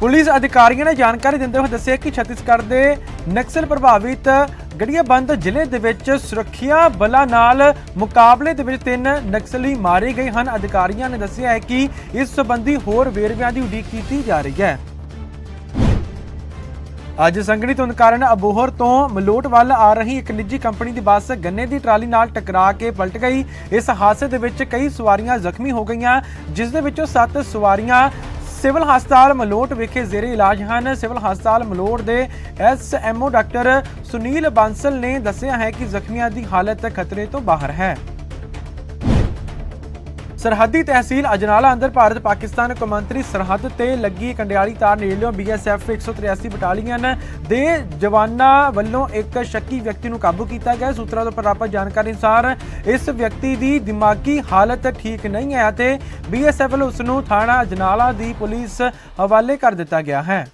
ਪੁਲਿਸ ਅਧਿਕਾਰੀਆਂ ਨੇ ਜਾਣਕਾਰੀ ਦਿੰਦੇ ਹੋਏ ਦੱਸਿਆ ਕਿ ਛੱਤੀਸਗੜ੍ਹ ਦੇ ਨਕਸਲ ਪ੍ਰਭਾਵਿਤ ਗੜੀਆਬੰਦ ਜ਼ਿਲ੍ਹੇ ਦੇ ਵਿੱਚ ਸੁਰੱਖਿਆ ਬਲਾਂ ਨਾਲ ਮੁਕਾਬਲੇ ਦੇ ਵਿੱਚ ਤਿੰਨ ਨਕਸਲੀ ਮਾਰੇ ਗਏ ਹਨ। ਅਧਿਕਾਰੀਆਂ ਨੇ ਦੱਸਿਆ ਹੈ ਕਿ ਇਸ ਸੰਬੰਧੀ ਹੋਰ ਵੇਰਵਿਆਂ ਦੀ ਉਡੀਕ ਕੀਤੀ ਜਾ ਰਹੀ ਹੈ। ਅੱਜ ਸੰਘਣੀ ਧੁੰਦ ਕਾਰਨ ਅਬੋਹਰ ਤੋਂ ਮਲੋਟ ਵੱਲ ਆ ਰਹੀ ਇੱਕ ਨਿੱਜੀ ਕੰਪਨੀ ਦੀ ਬੱਸ ਗੰਨੇ ਦੀ ਟਰਾਲੀ ਨਾਲ ਟਕਰਾ ਕੇ ਪਲਟ ਗਈ। ਇਸ ਹਾਦਸੇ ਦੇ ਵਿੱਚ ਕਈ ਸਵਾਰੀਆਂ ਜ਼ਖਮੀ ਹੋ ਗਈਆਂ, ਜਿਸ ਦੇ ਵਿੱਚੋਂ 7 ਸਵਾਰੀਆਂ ਸਿਵਲ ਹਸਪਤਾਲ ਮਲੋਟ ਵਿਖੇ ਜ਼ੇਰੇ ਇਲਾਜ ਹਨ। ਸਿਵਲ ਹਸਪਤਾਲ ਮਲੋਟ ਦੇ ਐਸਐਮਓ ਡਾਕਟਰ ਸੁਨੀਲ ਬਾਂਸਲ ਨੇ ਦੱਸਿਆ ਹੈ ਕਿ ਜ਼ਖਮੀਆਂ ਦੀ ਹਾਲਤ ਖਤਰੇ ਤੋਂ ਬਾਹਰ ਹੈ। ਸਰਹੱਦੀ ਤਹਿਸੀਲ ਅਜਨਾਲਾ ਅੰਦਰ ਭਾਰਤ ਪਾਕਿਸਤਾਨ ਕੌਮਾਂਤਰੀ ਸਰਹੱਦ ਤੇ ਲੱਗੀ ਕੰਡਿਆਲੀ ਤਾਰ ਨੇੜਿਓਂ ਬੀਐਸਐਫ 183 ਬਟਾਲੀਅਨ ਦੇ ਜਵਾਨਾਂ ਵੱਲੋਂ ਇੱਕ ਸ਼ੱਕੀ ਵਿਅਕਤੀ ਨੂੰ ਕਾਬੂ ਕੀਤਾ ਗਿਆ। ਸੂਤਰਾਂ ਤੋਂ ਪ੍ਰਾਪਤ ਜਾਣਕਾਰੀ ਅਨੁਸਾਰ ਇਸ ਵਿਅਕਤੀ ਦੀ ਦਿਮਾਗੀ ਹਾਲਤ ਠੀਕ ਨਹੀਂ ਹੈ ਅਤੇ ਬੀਐਸਐਫ ਵੱਲੋਂ ਉਸ ਨੂੰ ਥਾਣਾ ਅਜਨਾਲਾ ਦੀ ਪੁਲਿਸ ਹਵਾਲੇ ਕਰ ਦਿੱਤਾ ਗਿਆ ਹੈ।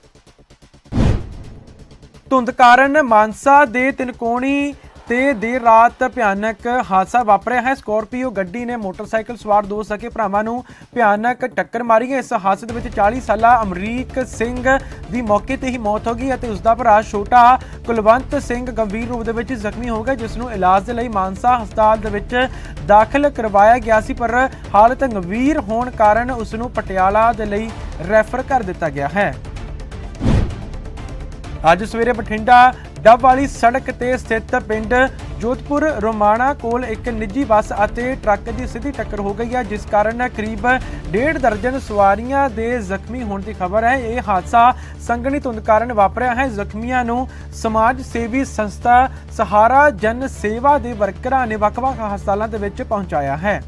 ਧੁੰਦ ਕਾਰਨ ਮਾਨਸਾ ਦੇ ਤਿਨਕੋਣੀ ਤੇ ਦੇਰ ਰਾਤ ਭਿਆਨਕ ਹਾਦਸਾ ਵਾਪਰਿਆ ਹੈ। ਸਕੋਰਪੀਓ ਗੱਡੀ ਨੇ ਮੋਟਰਸਾਈਕਲ ਸਵਾਰ ਦੋ ਸਕੇ ਭਰਾਵਾਂ ਨੂੰ ਭਿਆਨਕ ਟੱਕਰ ਮਾਰੀ ਹੈ। ਇਸ ਹਾਦਸੇ ਦੇ ਵਿੱਚ 40 ਸਾਲਾ ਅਮਰੀਕ ਸਿੰਘ ਦੀ ਮੌਕੇ ਤੇ ਹੀ ਮੌਤ ਹੋ ਗਈ ਅਤੇ ਉਸ ਦਾ ਭਰਾ ਛੋਟਾ ਕੁਲਵੰਤ ਸਿੰਘ ਗੰਭੀਰ ਰੂਪ ਦੇ ਵਿੱਚ ਜ਼ਖਮੀ ਹੋ ਗਿਆ ਜਿਸ ਨੂੰ ਇਲਾਜ ਦੇ ਲਈ ਮਾਨਸਾ ਹਸਪਤਾਲ ਦੇ ਵਿੱਚ ਦਾਖਲ ਕਰਵਾਇਆ ਗਿਆ ਸੀ, ਪਰ ਹਾਲਤ ਗੰਭੀਰ ਹੋਣ ਕਾਰਨ ਉਸ ਨੂੰ ਪਟਿਆਲਾ ਦੇ ਲਈ ਰੈਫਰ ਕਰ ਦਿੱਤਾ ਗਿਆ ਹੈ। ਅੱਜ ਸਵੇਰੇ ਬਠਿੰਡਾ ਡੱਬ ਵਾਲੀ ਸੜਕ ਤੇ ਸਥਿਤ ਪਿੰਡ ਜੋਧਪੁਰ ਰੋਮਾਣਾ ਕੋਲ ਇੱਕ ਨਿੱਜੀ ਬੱਸ ਅਤੇ ਟਰੱਕ ਦੀ ਸਿੱਧੀ ਟੱਕਰ ਹੋ ਗਈ ਹੈ, ਜਿਸ ਕਾਰਨ ਕਰੀਬ ਡੇਢ ਦਰਜਨ ਸਵਾਰੀਆਂ ਦੇ ਜ਼ਖਮੀ ਹੋਣ ਦੀ ਖਬਰ ਹੈ। ਇਹ ਹਾਦਸਾ ਸੰਗਣੀ ਧੁੰਦ ਕਾਰਨ ਵਾਪਰਿਆ ਹੈ। ਜ਼ਖਮੀਆਂ ਨੂੰ ਸਮਾਜ ਸੇਵੀ ਸੰਸਥਾ ਸਹਾਰਾ ਜਨ ਸੇਵਾ ਦੇ ਵਰਕਰਾਂ ਨੇ ਵੱਖ-ਵੱਖ ਹਸਪਤਾਲਾਂ ਦੇ ਵਿੱਚ ਪਹੁੰਚਾਇਆ ਹੈ।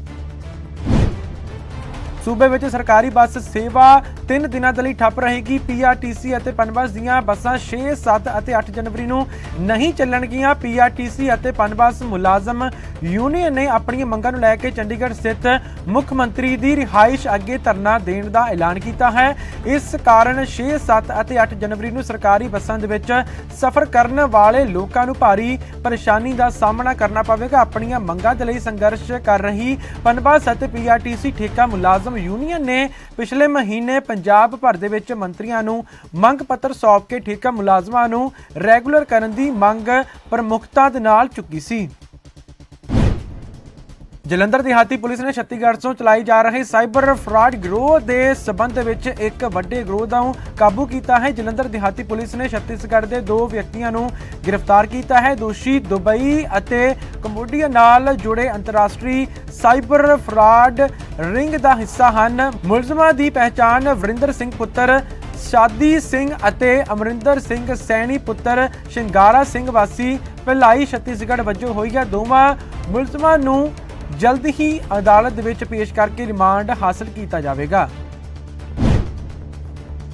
ਸੂਬੇ ਵਿੱਚ ਸਰਕਾਰੀ ਬੱਸ ਸੇਵਾ 3 ਦਿਨਾਂ ਦੇ ਲਈ ਠੱਪ ਰਹੇਗੀ। ਪੀਆਰਟੀਸੀ ਅਤੇ ਪਨਬੱਸ ਦੀਆਂ ਬੱਸਾਂ 6, 7 ਅਤੇ 8 ਜਨਵਰੀ ਨੂੰ ਨਹੀਂ ਚੱਲਣਗੀਆਂ। ਪੀਆਰਟੀਸੀ ਅਤੇ ਪਨਬੱਸ ਮੁਲਾਜ਼ਮ ਯੂਨੀਅਨ ਨੇ ਆਪਣੀਆਂ ਮੰਗਾਂ ਨੂੰ ਲੈ ਕੇ ਚੰਡੀਗੜ੍ਹ ਸਥਿਤ ਮੁੱਖ ਮੰਤਰੀ ਦੀ ਰਿਹਾਇਸ਼ ਅੱਗੇ ਧਰਨਾ ਦੇਣ ਦਾ ਐਲਾਨ ਕੀਤਾ ਹੈ। ਇਸ ਕਾਰਨ 6, 7 ਅਤੇ 8 ਜਨਵਰੀ ਨੂੰ ਸਰਕਾਰੀ ਬੱਸਾਂ ਦੇ ਵਿੱਚ ਸਫ਼ਰ ਕਰਨ ਵਾਲੇ ਲੋਕਾਂ ਨੂੰ ਭਾਰੀ ਪਰੇਸ਼ਾਨੀ ਦਾ ਸਾਹਮਣਾ ਕਰਨਾ ਪਵੇਗਾ। ਆਪਣੀਆਂ ਮੰਗਾਂ ਦੇ ਲਈ ਸੰਘਰਸ਼ ਕਰ ਰਹੀ ਪਨਬੱਸ ਅਤੇ ਪੀਆਰਟੀਸੀ ਠੇਕਾ ਮੁਲਾਜ਼ਮ ਯੂਨੀਅਨ ਨੇ ਪਿਛਲੇ ਮਹੀਨੇ ਪੰਜਾਬ ਭਰ ਦੇ ਵਿੱਚ ਮੰਤਰੀਆਂ ਨੂੰ ਮੰਗ ਪੱਤਰ ਸੌਂਪ ਕੇ ਠੇਕਾ ਮੁਲਾਜ਼ਮਾਂ ਨੂੰ ਰੈਗੂਲਰ ਕਰਨ ਦੀ ਮੰਗ ਪ੍ਰਮੁਖਤਾ ਦੇ ਨਾਲ ਚੁੱਕੀ ਸੀ। ਜਲੰਧਰ ਦਿਹਾਤੀ ਪੁਲਿਸ ਨੇ ਛੱਤੀਸਗੜ੍ਹ ਤੋਂ ਚਲਾਈ ਜਾ ਰਹੇ ਸਾਈਬਰ ਫਰਾਡ ਗਰੋਹ ਦੇ ਸਬੰਧ ਵਿੱਚ ਇੱਕ ਵੱਡੇ ਗਰੋਹ ਦਾ ਕਾਬੂ ਕੀਤਾ ਹੈ। ਜਲੰਧਰ ਦਿਹਾਤੀ ਪੁਲਿਸ ਨੇ ਛੱਤੀਸਗੜ੍ਹ ਦੇ ਦੋ ਵਿਅਕਤੀਆਂ ਨੂੰ ਗ੍ਰਿਫਤਾਰ ਕੀਤਾ ਹੈ। ਦੋਸ਼ੀ ਦੁਬਈ ਅਤੇ ਕੰਬੋਡੀਆ ਨਾਲ ਜੁੜੇ ਅੰਤਰਰਾਸ਼ਟਰੀ ਸਾਈਬਰ ਫਰਾਡ ਰਿੰਗ ਦਾ ਹਿੱਸਾ ਹਨ। ਮੁਲਜ਼ਮਾਂ ਦੀ ਪਹਿਚਾਣ ਵਰਿੰਦਰ ਸਿੰਘ ਪੁੱਤਰ, ਸ਼ਾਦੀ ਸਿੰਘ ਅਤੇ ਅਮਰਿੰਦਰ ਸਿੰਘ ਸੈਣੀ ਪੁੱਤਰ, ਸ਼ਿੰਗਾਰਾ ਸਿੰਘ ਵਾਸੀ, ਭਲਾਈ ਛੱਤੀਸਗੜ੍ਹ ਵਜੋਂ ਹੋਈ ਹੈ। ਦੋਵਾਂ ਮੁਲਜ਼ਮਾਂ ਨੂੰ ਜਲਦ ਹੀ ਅਦਾਲਤ ਦੇ ਵਿੱਚ ਪੇਸ਼ ਕਰਕੇ ਰਿਮਾਂਡ ਹਾਸਲ ਕੀਤਾ ਜਾਵੇਗਾ।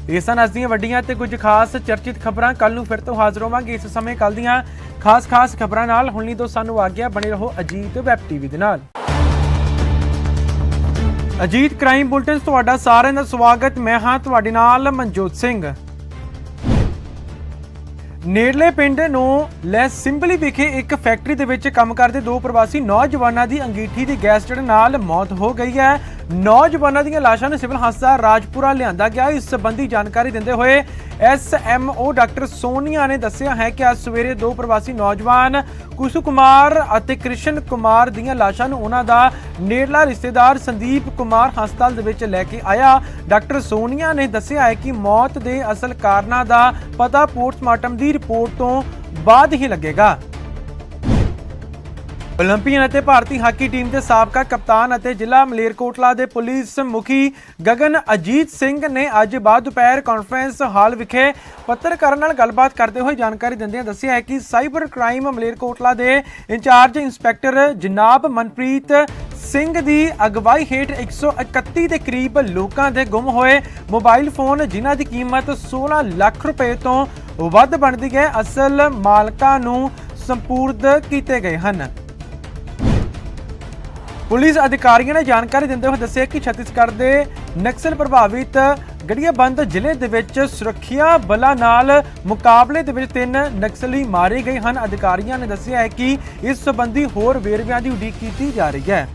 ਇਹ ਸਨ ਅੱਜ ਦੀਆਂ ਵੱਡੀਆਂ ਤੇ ਕੁਝ ਖਾਸ ਚਰਚਿਤ ਖਬਰਾਂ ਕੱਲ ਨੂੰ ਫਿਰ ਤੋਂ ਹਾਜ਼ਰ ਹੋਵਾਂਗੇ। ਇਸ ਸਮੇਂ ਕੱਲ ਦੀਆਂ ਖਾਸ ਖਾਸ ਖਬਰਾਂ ਨਾਲ ਹੁਣ ਲਈ ਤੋਂ ਸਾਨੂੰ ਗਿਆ ਬਣੇ ਰਹੋ ਅਜੀਤ ਵੈਬ ਟੀਵੀ ਦੇ ਨਾਲ। ਅਜੀਤ ਕ੍ਰਾਈਮ ਬੁਲਟਨ ਤੁਹਾਡਾ ਸਾਰਿਆਂ ਦਾ ਸਵਾਗਤ। ਮੈਂ ਹਾਂ ਤੁਹਾਡੇ ਨਾਲ ਮਨਜੋਤ ਸਿੰਘ। ਨੇੜਲੇ ਪਿੰਡ ਨੂੰ ਲੈ ਸਿੰਪਲੀ ਵਿਖੇ ਇੱਕ ਫੈਕਟਰੀ ਦੇ ਵਿੱਚ ਕੰਮ ਕਰਦੇ ਦੋ ਪ੍ਰਵਾਸੀ ਨੌਜਵਾਨਾਂ ਦੀ ਅੰਗੀਠੀ ਦੀ ਗੈਸ ਚੜ੍ਹਨ ਨਾਲ ਮੌਤ ਹੋ ਗਈ ਹੈ। ਨੌਜਵਾਨਾਂ ਦੀਆਂ ਲਾਸ਼ਾਂ ਨੂੰ ਸਿਵਲ ਹਸਪਤਾਲ ਰਾਜਪੁਰਾ ਲਿਆਂਦਾ ਗਿਆ। ਇਸ ਸੰਬੰਧੀ ਜਾਣਕਾਰੀ ਦਿੰਦੇ ਹੋਏ ਐਸਐਮਓ ਡਾਕਟਰ ਸੋਨੀਆ ਨੇ ਦੱਸਿਆ ਹੈ ਕਿ ਅੱਜ ਸਵੇਰੇ ਦੋ ਪ੍ਰਵਾਸੀ ਨੌਜਵਾਨ ਕੁਸ਼ੂ ਕੁਮਾਰ ਅਤੇ ਕ੍ਰਿਸ਼ਨ ਕੁਮਾਰ ਦੀਆਂ ਲਾਸ਼ਾਂ ਨੂੰ ਉਹਨਾਂ ਦਾ ਨੇੜਲਾ ਰਿਸ਼ਤੇਦਾਰ ਸੰਦੀਪ ਕੁਮਾਰ ਹਸਪਤਾਲ ਦੇ ਵਿੱਚ ਲੈ ਕੇ ਆਇਆ। ਡਾਕਟਰ ਸੋਨੀਆ ਨੇ ਦੱਸਿਆ ਹੈ ਕਿ ਮੌਤ ਦੇ ਅਸਲ ਕਾਰਨਾਂ ਦਾ ਪਤਾ ਪੋਸਟਮਾਰਟਮ ਦੀ ਰਿਪੋਰਟ ਤੋਂ ਬਾਅਦ ਹੀ ਲੱਗੇਗਾ। ਓਲੰਪੀਅਨ ਅਤੇ ਭਾਰਤੀ ਹਾਕੀ ਟੀਮ ਦੇ ਸਾਬਕਾ ਕਪਤਾਨ ਅਤੇ ਜ਼ਿਲ੍ਹਾ ਮਲੇਰਕੋਟਲਾ ਦੇ ਪੁਲਿਸ ਮੁਖੀ ਗਗਨ ਅਜੀਤ ਸਿੰਘ ਨੇ ਅੱਜ ਬਾਅਦ ਦੁਪਹਿਰ ਕਾਨਫਰੰਸ ਹਾਲ ਵਿਖੇ ਪੱਤਰਕਾਰਾਂ ਨਾਲ ਗੱਲਬਾਤ ਕਰਦੇ ਹੋਏ ਜਾਣਕਾਰੀ ਦਿੰਦਿਆਂ ਦੱਸਿਆ ਹੈ ਕਿ ਸਾਈਬਰ ਕ੍ਰਾਈਮ ਮਲੇਰਕੋਟਲਾ ਦੇ ਇੰਚਾਰਜ ਇੰਸਪੈਕਟਰ ਜਨਾਬ ਮਨਪ੍ਰੀਤ ਸਿੰਘ ਦੀ ਅਗਵਾਈ ਹੇਠ 131 ਦੇ ਕਰੀਬ ਲੋਕਾਂ ਦੇ ਗੁੰਮ ਹੋਏ ਮੋਬਾਈਲ ਫੋਨ, ਜਿਨ੍ਹਾਂ ਦੀ ਕੀਮਤ 16 ਲੱਖ ਰੁਪਏ ਤੋਂ ਵੱਧ ਬਣਦੀ ਹੈ। ਅਸਲ ਮਾਲਕਾਂ ਨੂੰ ਸੰਪੂਰਦ ਕੀਤੇ ਗਏ ਹਨ। ਪੁਲਿਸ ਅਧਿਕਾਰੀਆਂ ਨੇ ਜਾਣਕਾਰੀ ਦਿੰਦੇ ਹੋਏ ਦੱਸਿਆ ਕਿ ਛੱਤੀਸਗੜ੍ਹ ਦੇ ਨਕਸਲ ਪ੍ਰਭਾਵਿਤ ਗੜੀਆਬੰਦ ਜ਼ਿਲ੍ਹੇ ਦੇ ਵਿੱਚ ਸੁਰੱਖਿਆ ਬਲਾਂ ਨਾਲ ਮੁਕਾਬਲੇ ਦੇ ਵਿੱਚ ਤਿੰਨ ਨਕਸਲੀ ਮਾਰੇ ਗਏ ਹਨ। ਅਧਿਕਾਰੀਆਂ ਨੇ ਦੱਸਿਆ ਹੈ ਕਿ ਇਸ ਸੰਬੰਧੀ ਹੋਰ ਵੇਰਵਿਆਂ ਦੀ ਉਡੀਕ ਕੀਤੀ ਜਾ ਰਹੀ ਹੈ।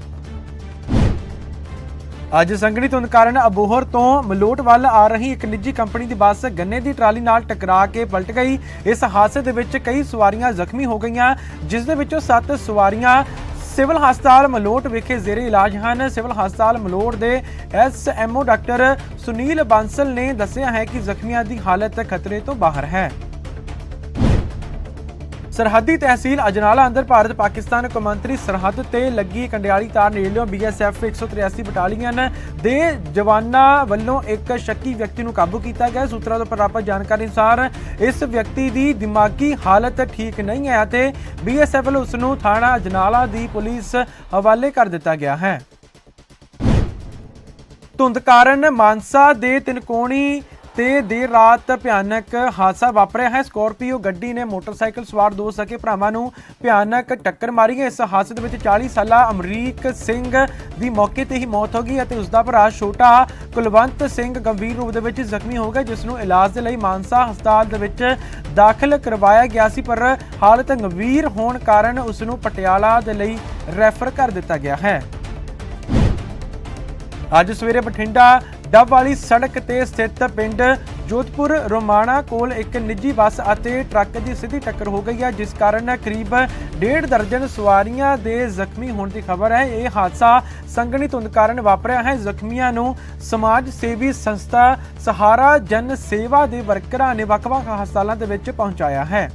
ਅੱਜ ਸੰਗਣੀ ਧੁੰਦ ਕਾਰਨ ਅਬੋਹਰ ਤੋਂ ਮਲੋਟ ਵੱਲ ਆ ਰਹੀ ਇੱਕ ਨਿੱਜੀ ਕੰਪਨੀ ਦੀ ਬੱਸ ਗੰਨੇ ਦੀ ਟਰਾਲੀ ਨਾਲ ਟਕਰਾ ਕੇ ਪਲਟ ਗਈ। ਇਸ ਹਾਦਸੇ ਦੇ ਵਿੱਚ ਕਈ ਸਵਾਰੀਆਂ ਜ਼ਖਮੀ ਹੋ ਗਈਆਂ, ਜਿਸ ਦੇ ਵਿੱਚੋਂ 7 ਸਵਾਰੀਆਂ ਸਿਵਲ ਹਸਪਤਾਲ ਮਲੋਟ ਵਿਖੇ ਜ਼ੇਰੇ ਇਲਾਜ ਹਨ। ਸਿਵਲ ਹਸਪਤਾਲ ਮਲੋਟ ਦੇ ਐਸਐਮਓ ਡਾਕਟਰ ਸੁਨੀਲ ਬਾਂਸਲ ਨੇ ਦੱਸਿਆ ਹੈ ਕਿ ਜ਼ਖਮੀਆਂ ਦੀ ਹਾਲਤ ਖਤਰੇ ਤੋਂ ਬਾਹਰ ਹੈ। ਸਰਹੱਦੀ ਤਹਿਸੀਲ ਅਜਨਾਲਾ ਅੰਦਰ ਭਾਰਤ ਪਾਕਿਸਤਾਨ ਕੌਮਾਂਤਰੀ ਸਰਹੱਦ ਤੇ ਲੱਗੀ ਕੰਡਿਆਲੀ ਤਾਰ ਨੇੜਿਓਂ ਬੀਐਸਐਫ 183 ਬਟਾਲੀਅਨ ਦੇ ਜਵਾਨਾਂ ਵੱਲੋਂ ਇੱਕ ਸ਼ੱਕੀ ਵਿਅਕਤੀ ਨੂੰ ਕਾਬੂ ਕੀਤਾ ਗਿਆ। ਸੂਤਰਾਂ ਤੋਂ ਪ੍ਰਾਪਤ ਜਾਣਕਾਰੀ ਅਨੁਸਾਰ ਇਸ ਵਿਅਕਤੀ ਦੀ ਦਿਮਾਗੀ ਹਾਲਤ ਠੀਕ ਨਹੀਂ ਹੈ ਅਤੇ ਬੀਐਸਐਫ ਵੱਲੋਂ ਉਸ ਨੂੰ ਥਾਣਾ ਅਜਨਾਲਾ ਦੀ ਪੁਲਿਸ ਹਵਾਲੇ ਕਰ ਦਿੱਤਾ ਗਿਆ ਹੈ। ਧੁੰਦ ਕਾਰਨ ਮਾਨਸਾ ਦੇ ਤਿਨਕੋਣੀ ਤੇ ਦੇਰ ਰਾਤ ਭਿਆਨਕ ਹਾਦਸਾ ਵਾਪਰਿਆ ਹੈ। ਸਕੋਰਪੀਓ ਗੱਡੀ ਨੇ ਮੋਟਰਸਾਈਕਲ ਸਵਾਰ ਦੋ ਸਕੇ ਭਰਾਵਾਂ ਨੂੰ ਭਿਆਨਕ ਟੱਕਰ ਮਾਰੀ ਹੈ। ਇਸ ਹਾਦਸੇ ਦੇ ਵਿੱਚ 40 ਸਾਲਾ ਅਮਰੀਕ ਸਿੰਘ ਦੀ ਮੌਕੇ ਤੇ ਹੀ ਮੌਤ ਹੋ ਗਈ ਅਤੇ ਉਸ ਦਾ ਭਰਾ ਛੋਟਾ ਕੁਲਵੰਤ ਸਿੰਘ ਗੰਭੀਰ ਰੂਪ ਦੇ ਵਿੱਚ ਜ਼ਖਮੀ ਹੋ ਗਿਆ, ਜਿਸ ਨੂੰ ਇਲਾਜ ਦੇ ਲਈ ਮਾਨਸਾ ਹਸਪਤਾਲ ਦੇ ਵਿੱਚ ਦਾਖਲ ਕਰਵਾਇਆ ਗਿਆ ਸੀ। ਪਰ ਹਾਲਤ ਗੰਭੀਰ ਹੋਣ ਕਾਰਨ ਉਸ ਨੂੰ ਪਟਿਆਲਾ ਦੇ ਲਈ ਰੈਫਰ ਕਰ ਦਿੱਤਾ ਗਿਆ ਹੈ। ਅੱਜ ਸਵੇਰੇ ਬਠਿੰਡਾ ਡੱਬ ਵਾਲੀ ਸੜਕ ਤੇ ਸਥਿਤ ਪਿੰਡ ਜੋਧਪੁਰ ਰੋਮਾਣਾ ਕੋਲ ਇੱਕ ਨਿੱਜੀ ਬੱਸ ਅਤੇ ਟਰੱਕ ਦੀ ਸਿੱਧੀ ਟੱਕਰ ਹੋ ਗਈ ਹੈ, ਜਿਸ ਕਾਰਨ ਕਰੀਬ ਡੇਢ ਦਰਜਨ ਸਵਾਰੀਆਂ ਦੇ ਜ਼ਖਮੀ ਹੋਣ ਦੀ ਖਬਰ ਹੈ। ਇਹ ਹਾਦਸਾ ਸੰਗਣੀ ਧੁੰਦ ਕਾਰਨ ਵਾਪਰਿਆ ਹੈ। ਜ਼ਖਮੀਆਂ ਨੂੰ ਸਮਾਜ ਸੇਵੀ ਸੰਸਥਾ ਸਹਾਰਾ ਜਨ ਸੇਵਾ ਦੇ ਵਰਕਰਾਂ ਨੇ ਵੱਖ-ਵੱਖ ਹਸਪਤਾਲਾਂ ਦੇ ਵਿੱਚ ਪਹੁੰਚਾਇਆ ਹੈ।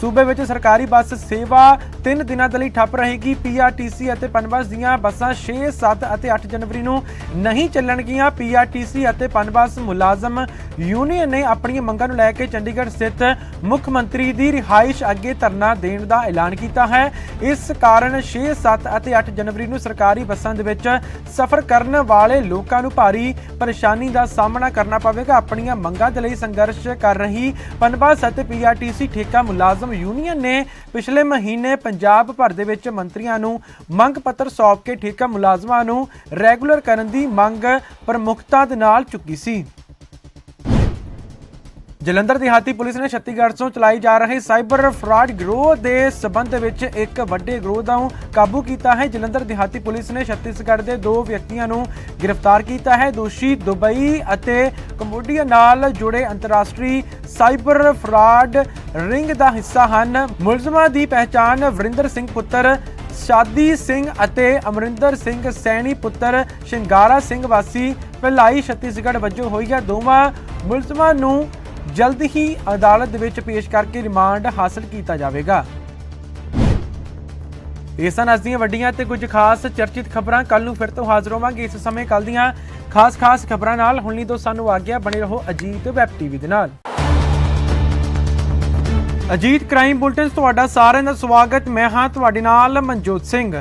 ਸੂਬੇ ਵਿੱਚ ਸਰਕਾਰੀ ਬੱਸ ਸੇਵਾ 3 ਦਿਨਾਂ ਦੇ ਲਈ ਠੱਪ ਰਹੇਗੀ ਪੀਆਰਟੀਸੀ ਅਤੇ ਪਨਬਸ ਦੀਆਂ ਬੱਸਾਂ 6, 7 ਅਤੇ 8 ਜਨਵਰੀ ਨੂੰ ਨਹੀਂ ਚੱਲਣਗੀਆਂ। ਪੀਆਰਟੀਸੀ ਅਤੇ ਪਨਬਸ ਮੁਲਾਜ਼ਮ ਯੂਨੀਅਨ ਨੇ ਆਪਣੀਆਂ ਮੰਗਾਂ ਨੂੰ ਲੈ ਕੇ ਚੰਡੀਗੜ੍ਹ ਸਥਿਤ ਮੁੱਖ ਮੰਤਰੀ ਦੀ ਰਿਹਾਇਸ਼ ਅੱਗੇ ਧਰਨਾ ਦੇਣ ਦਾ ਐਲਾਨ ਕੀਤਾ ਹੈ। ਇਸ ਕਾਰਨ 6, 7 ਅਤੇ 8 ਜਨਵਰੀ ਨੂੰ ਸਰਕਾਰੀ ਬੱਸਾਂ ਦੇ ਵਿੱਚ ਸਫ਼ਰ ਕਰਨ ਵਾਲੇ ਲੋਕਾਂ ਨੂੰ ਭਾਰੀ ਪਰੇਸ਼ਾਨੀ ਦਾ ਸਾਹਮਣਾ ਕਰਨਾ ਪਵੇਗਾ। ਆਪਣੀਆਂ ਮੰਗਾਂ ਦੇ ਲਈ ਸੰਘਰਸ਼ ਕਰ ਰਹੀ ਪਨਬਸ ਅਤੇ ਪੀਆਰਟੀਸੀ ਠੇਕਾ ਮੁਲਾਜ਼ਮ ਯੂਨੀਅਨ ਨੇ ਪਿਛਲੇ ਮਹੀਨੇ ਪੰਜਾਬ ਭਰ ਦੇ ਵਿੱਚ ਮੰਤਰੀਆਂ ਨੂੰ ਮੰਗ ਪੱਤਰ ਸੌਂਪ ਕੇ ਠੇਕਾ ਮੁਲਾਜ਼ਮਾਂ ਨੂੰ ਰੈਗੂਲਰ ਕਰਨ ਦੀ ਮੰਗ ਪ੍ਰਮੁਖਤਾ ਦੇ ਨਾਲ ਚੁੱਕੀ ਸੀ। ਜਲੰਧਰ ਦਿਹਾਤੀ ਪੁਲਿਸ ਨੇ ਛੱਤੀਸਗੜ੍ਹ ਤੋਂ ਚਲਾਈ ਜਾ ਰਹੇ ਸਾਈਬਰ ਫਰਾਡ ਗਰੋਹ ਦੇ ਸਬੰਧ ਵਿੱਚ ਇੱਕ ਵੱਡੇ ਗਰੋਹ ਦਾ ਕਾਬੂ ਕੀਤਾ ਹੈ। ਜਲੰਧਰ ਦਿਹਾਤੀ ਪੁਲਿਸ ਨੇ ਛੱਤੀਸਗੜ੍ਹ ਦੇ ਦੋ ਵਿਅਕਤੀਆਂ ਨੂੰ ਗ੍ਰਿਫਤਾਰ ਕੀਤਾ ਹੈ। ਦੋਸ਼ੀ ਦੁਬਈ ਅਤੇ ਕੰਬੋਡੀਆ ਨਾਲ ਜੁੜੇ ਅੰਤਰਰਾਸ਼ਟਰੀ ਸਾਈਬਰ ਫਰਾਡ ਰਿੰਗ ਦਾ ਹਿੱਸਾ ਹਨ। ਮੁਲਜ਼ਮਾਂ ਦੀ ਪਹਿਚਾਣ ਵਰਿੰਦਰ ਸਿੰਘ ਪੁੱਤਰ, ਸ਼ਾਦੀ ਸਿੰਘ ਅਤੇ ਅਮਰਿੰਦਰ ਸਿੰਘ ਸੈਣੀ ਪੁੱਤਰ, ਸ਼ਿੰਗਾਰਾ ਸਿੰਘ ਵਾਸੀ, ਭਲਾਈ ਛੱਤੀਸਗੜ੍ਹ ਵਜੋਂ ਹੋਈ ਹੈ। ਦੋਵਾਂ ਮੁਲਜ਼ਮਾਂ ਨੂੰ ਜਲਦ ਹੀ ਅਦਾਲਤ ਦੇ ਵਿੱਚ ਪੇਸ਼ ਕਰਕੇ ਰਿਮਾਂਡ ਹਾਸਲ ਕੀਤਾ ਜਾਵੇਗਾ। ਇਹ ਸਨ ਅੱਜ ਦੀਆਂ ਵੱਡੀਆਂ ਤੇ ਕੁਝ ਖਾਸ ਚਰਚਿਤ ਖਬਰਾਂ ਕੱਲ ਨੂੰ ਫਿਰ ਤੋਂ ਹਾਜ਼ਰ ਹੋਵਾਂਗੇ। ਇਸ ਸਮੇਂ ਕੱਲ ਦੀਆਂ ਖਾਸ ਖਾਸ ਖਬਰਾਂ ਨਾਲ ਹੁਣ ਲਈ ਤੋਂ ਸਾਨੂੰ ਗਿਆ ਬਣੇ ਰਹੋ ਅਜੀਤ ਵੈਬ ਟੀਵੀ ਦੇ ਨਾਲ। ਅਜੀਤ, ਕ੍ਰਾਈਮ ਬੁਲਟਨ ਤੁਹਾਡਾ ਸਾਰਿਆਂ ਦਾ ਸਵਾਗਤ। ਮੈਂ ਹਾਂ ਤੁਹਾਡੇ ਨਾਲ ਮਨਜੋਤ ਸਿੰਘ।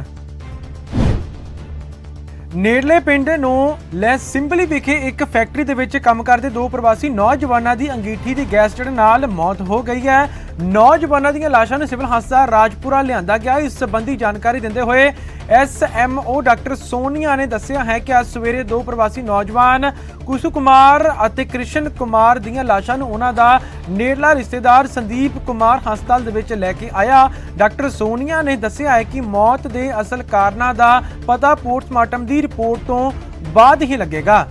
ਨੇੜਲੇ ਪਿੰਡ ਨੂੰ ਲੈ ਸਿੰਬਲੀ ਵਿਖੇ ਇੱਕ ਫੈਕਟਰੀ ਦੇ ਵਿੱਚ ਕੰਮ ਕਰਦੇ ਦੋ ਪ੍ਰਵਾਸੀ ਨੌਜਵਾਨਾਂ ਦੀ ਅੰਗੀਠੀ ਦੀ ਗੈਸ ਚੜ੍ਹਨ ਨਾਲ ਮੌਤ ਹੋ ਗਈ ਹੈ। ਨੌਜਵਾਨਾਂ ਦੀਆਂ ਲਾਸ਼ਾਂ ਨੂੰ ਸਿਵਲ ਹਸਪਤਾਲ ਰਾਜਪੁਰਾ ਲਿਆਂਦਾ ਗਿਆ। ਇਸ ਸੰਬੰਧੀ ਜਾਣਕਾਰੀ ਦਿੰਦੇ ਹੋਏ ਐਸਐਮਓ ਡਾਕਟਰ ਸੋਨੀਆ ਨੇ ਦੱਸਿਆ ਹੈ ਕਿ ਅੱਜ ਸਵੇਰੇ ਦੋ ਪ੍ਰਵਾਸੀ ਨੌਜਵਾਨ ਕੁਸ਼ੂ ਕੁਮਾਰ ਅਤੇ ਕ੍ਰਿਸ਼ਨ ਕੁਮਾਰ ਦੀਆਂ ਲਾਸ਼ਾਂ ਨੂੰ ਉਹਨਾਂ ਦਾ ਨੇੜਲਾ ਰਿਸ਼ਤੇਦਾਰ ਸੰਦੀਪ ਕੁਮਾਰ ਹਸਪਤਾਲ ਦੇ ਵਿੱਚ ਲੈ ਕੇ ਆਇਆ। ਡਾਕਟਰ ਸੋਨੀਆ ਨੇ ਦੱਸਿਆ ਹੈ ਕਿ ਮੌਤ ਦੇ ਅਸਲ ਕਾਰਨਾਂ ਦਾ ਪਤਾ ਪੋਸਟਮਾਰਟਮ ਦੀ ਰਿਪੋਰਟ ਤੋਂ ਬਾਅਦ ਹੀ ਲੱਗੇਗਾ।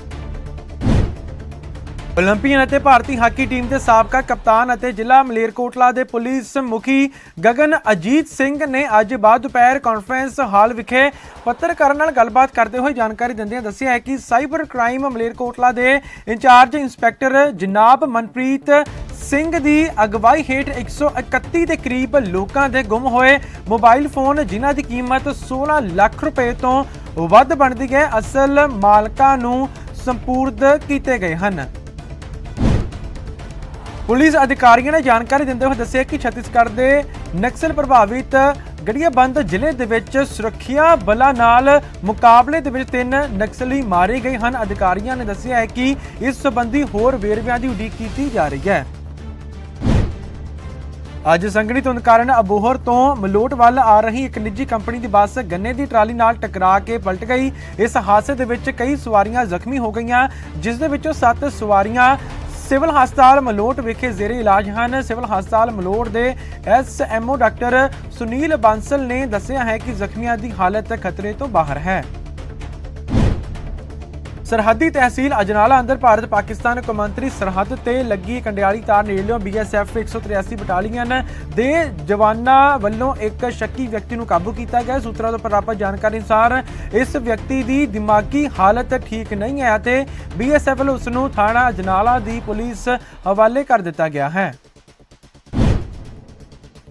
ਓਲੰਪੀਅਨ ਅਤੇ ਭਾਰਤੀ ਹਾਕੀ ਟੀਮ ਦੇ ਸਾਬਕਾ ਕਪਤਾਨ ਅਤੇ ਜ਼ਿਲ੍ਹਾ ਮਲੇਰਕੋਟਲਾ ਦੇ ਪੁਲਿਸ ਮੁਖੀ ਗਗਨ ਅਜੀਤ ਸਿੰਘ ਨੇ ਅੱਜ ਬਾਅਦ ਦੁਪਹਿਰ ਕਾਨਫਰੰਸ ਹਾਲ ਵਿਖੇ ਪੱਤਰਕਾਰਾਂ ਨਾਲ ਗੱਲਬਾਤ ਕਰਦੇ ਹੋਏ ਜਾਣਕਾਰੀ ਦਿੰਦਿਆਂ ਦੱਸਿਆ ਹੈ ਕਿ ਸਾਈਬਰ ਕ੍ਰਾਈਮ ਮਲੇਰਕੋਟਲਾ ਦੇ ਇੰਚਾਰਜ ਇੰਸਪੈਕਟਰ ਜਨਾਬ ਮਨਪ੍ਰੀਤ ਸਿੰਘ ਦੀ ਅਗਵਾਈ ਹੇਠ 131 ਦੇ ਕਰੀਬ ਲੋਕਾਂ ਦੇ ਗੁੰਮ ਹੋਏ ਮੋਬਾਈਲ ਫੋਨ, ਜਿਨ੍ਹਾਂ ਦੀ ਕੀਮਤ 16 ਲੱਖ ਰੁਪਏ ਤੋਂ ਵੱਧ ਬਣਦੀ ਹੈ। ਅਸਲ ਮਾਲਕਾਂ ਨੂੰ ਸੰਪੂਰਦ ਕੀਤੇ ਗਏ ਹਨ। ਪੁਲਿਸ ਅਧਿਕਾਰੀਆਂ ਨੇ ਜਾਣਕਾਰੀ ਦਿੰਦੇ ਹੋਏ ਦੱਸਿਆ ਕਿ ਛੱਤੀਸਗੜ੍ਹ ਦੇ ਨਕਸਲ ਪ੍ਰਭਾਵਿਤ ਗੜੀਆਬੰਦ ਜ਼ਿਲ੍ਹੇ ਦੇ ਵਿੱਚ ਸੁਰੱਖਿਆ ਬਲਾਂ ਨਾਲ ਮੁਕਾਬਲੇ ਦੇ ਵਿੱਚ ਤਿੰਨ ਨਕਸਲੀ ਮਾਰੇ ਗਏ ਹਨ। ਅਧਿਕਾਰੀਆਂ ਨੇ ਦੱਸਿਆ ਹੈ ਕਿ ਇਸ ਸੰਬੰਧੀ ਹੋਰ ਵੇਰਵਿਆਂ ਦੀ ਉਡੀਕ ਕੀਤੀ ਜਾ ਰਹੀ ਹੈ। ਅੱਜ ਸੰਘਣੀ ਧੁੰਦ ਕਾਰਨ ਅਬੋਹਰ ਤੋਂ ਮਲੋਟ ਵੱਲ ਆ ਰਹੀ ਇੱਕ ਨਿੱਜੀ ਕੰਪਨੀ ਦੀ ਬੱਸ ਗੰਨੇ ਦੀ ਟਰਾਲੀ ਨਾਲ ਟਕਰਾ ਕੇ ਪਲਟ ਗਈ। ਇਸ ਹਾਦਸੇ ਦੇ ਵਿੱਚ ਕਈ ਸਵਾਰੀਆਂ ਜ਼ਖਮੀ ਹੋ ਗਈਆਂ, ਜਿਸ ਦੇ ਵਿੱਚੋਂ 7 ਸਵਾਰੀਆਂ ਸਿਵਲ ਹਸਪਤਾਲ ਮਲੋਟ ਵਿਖੇ ਜ਼ੇਰੇ ਇਲਾਜ ਹਨ। ਸਿਵਲ ਹਸਪਤਾਲ ਮਲੋਟ ਦੇ ਐਸਐਮਓ ਡਾਕਟਰ ਸੁਨੀਲ ਬਾਂਸਲ ਨੇ ਦੱਸਿਆ ਹੈ ਕਿ ਜ਼ਖਮੀਆਂ ਦੀ ਹਾਲਤ ਖਤਰੇ ਤੋਂ ਬਾਹਰ ਹੈ। ਸਰਹੱਦੀ ਤਹਿਸੀਲ ਅਜਨਾਲਾ ਅੰਦਰ ਭਾਰਤ ਪਾਕਿਸਤਾਨ ਕੌਮਾਂਤਰੀ ਸਰਹੱਦ ਤੇ ਲੱਗੀ ਕੰਡਿਆਲੀ ਤਾਰ ਨੇੜਿਓਂ ਬੀਐਸਐਫ 183 ਬਟਾਲੀਅਨ ਦੇ ਜਵਾਨਾਂ ਵੱਲੋਂ ਇੱਕ ਸ਼ੱਕੀ ਵਿਅਕਤੀ ਨੂੰ ਕਾਬੂ ਕੀਤਾ ਗਿਆ। ਸੂਤਰਾਂ ਤੋਂ ਪ੍ਰਾਪਤ ਜਾਣਕਾਰੀ ਅਨੁਸਾਰ ਇਸ ਵਿਅਕਤੀ ਦੀ ਦਿਮਾਗੀ ਹਾਲਤ ਠੀਕ ਨਹੀਂ ਹੈ ਅਤੇ ਬੀਐਸਐਫ ਵੱਲੋਂ ਉਸ ਨੂੰ ਥਾਣਾ ਅਜਨਾਲਾ ਦੀ ਪੁਲਿਸ ਹਵਾਲੇ ਕਰ ਦਿੱਤਾ ਗਿਆ ਹੈ।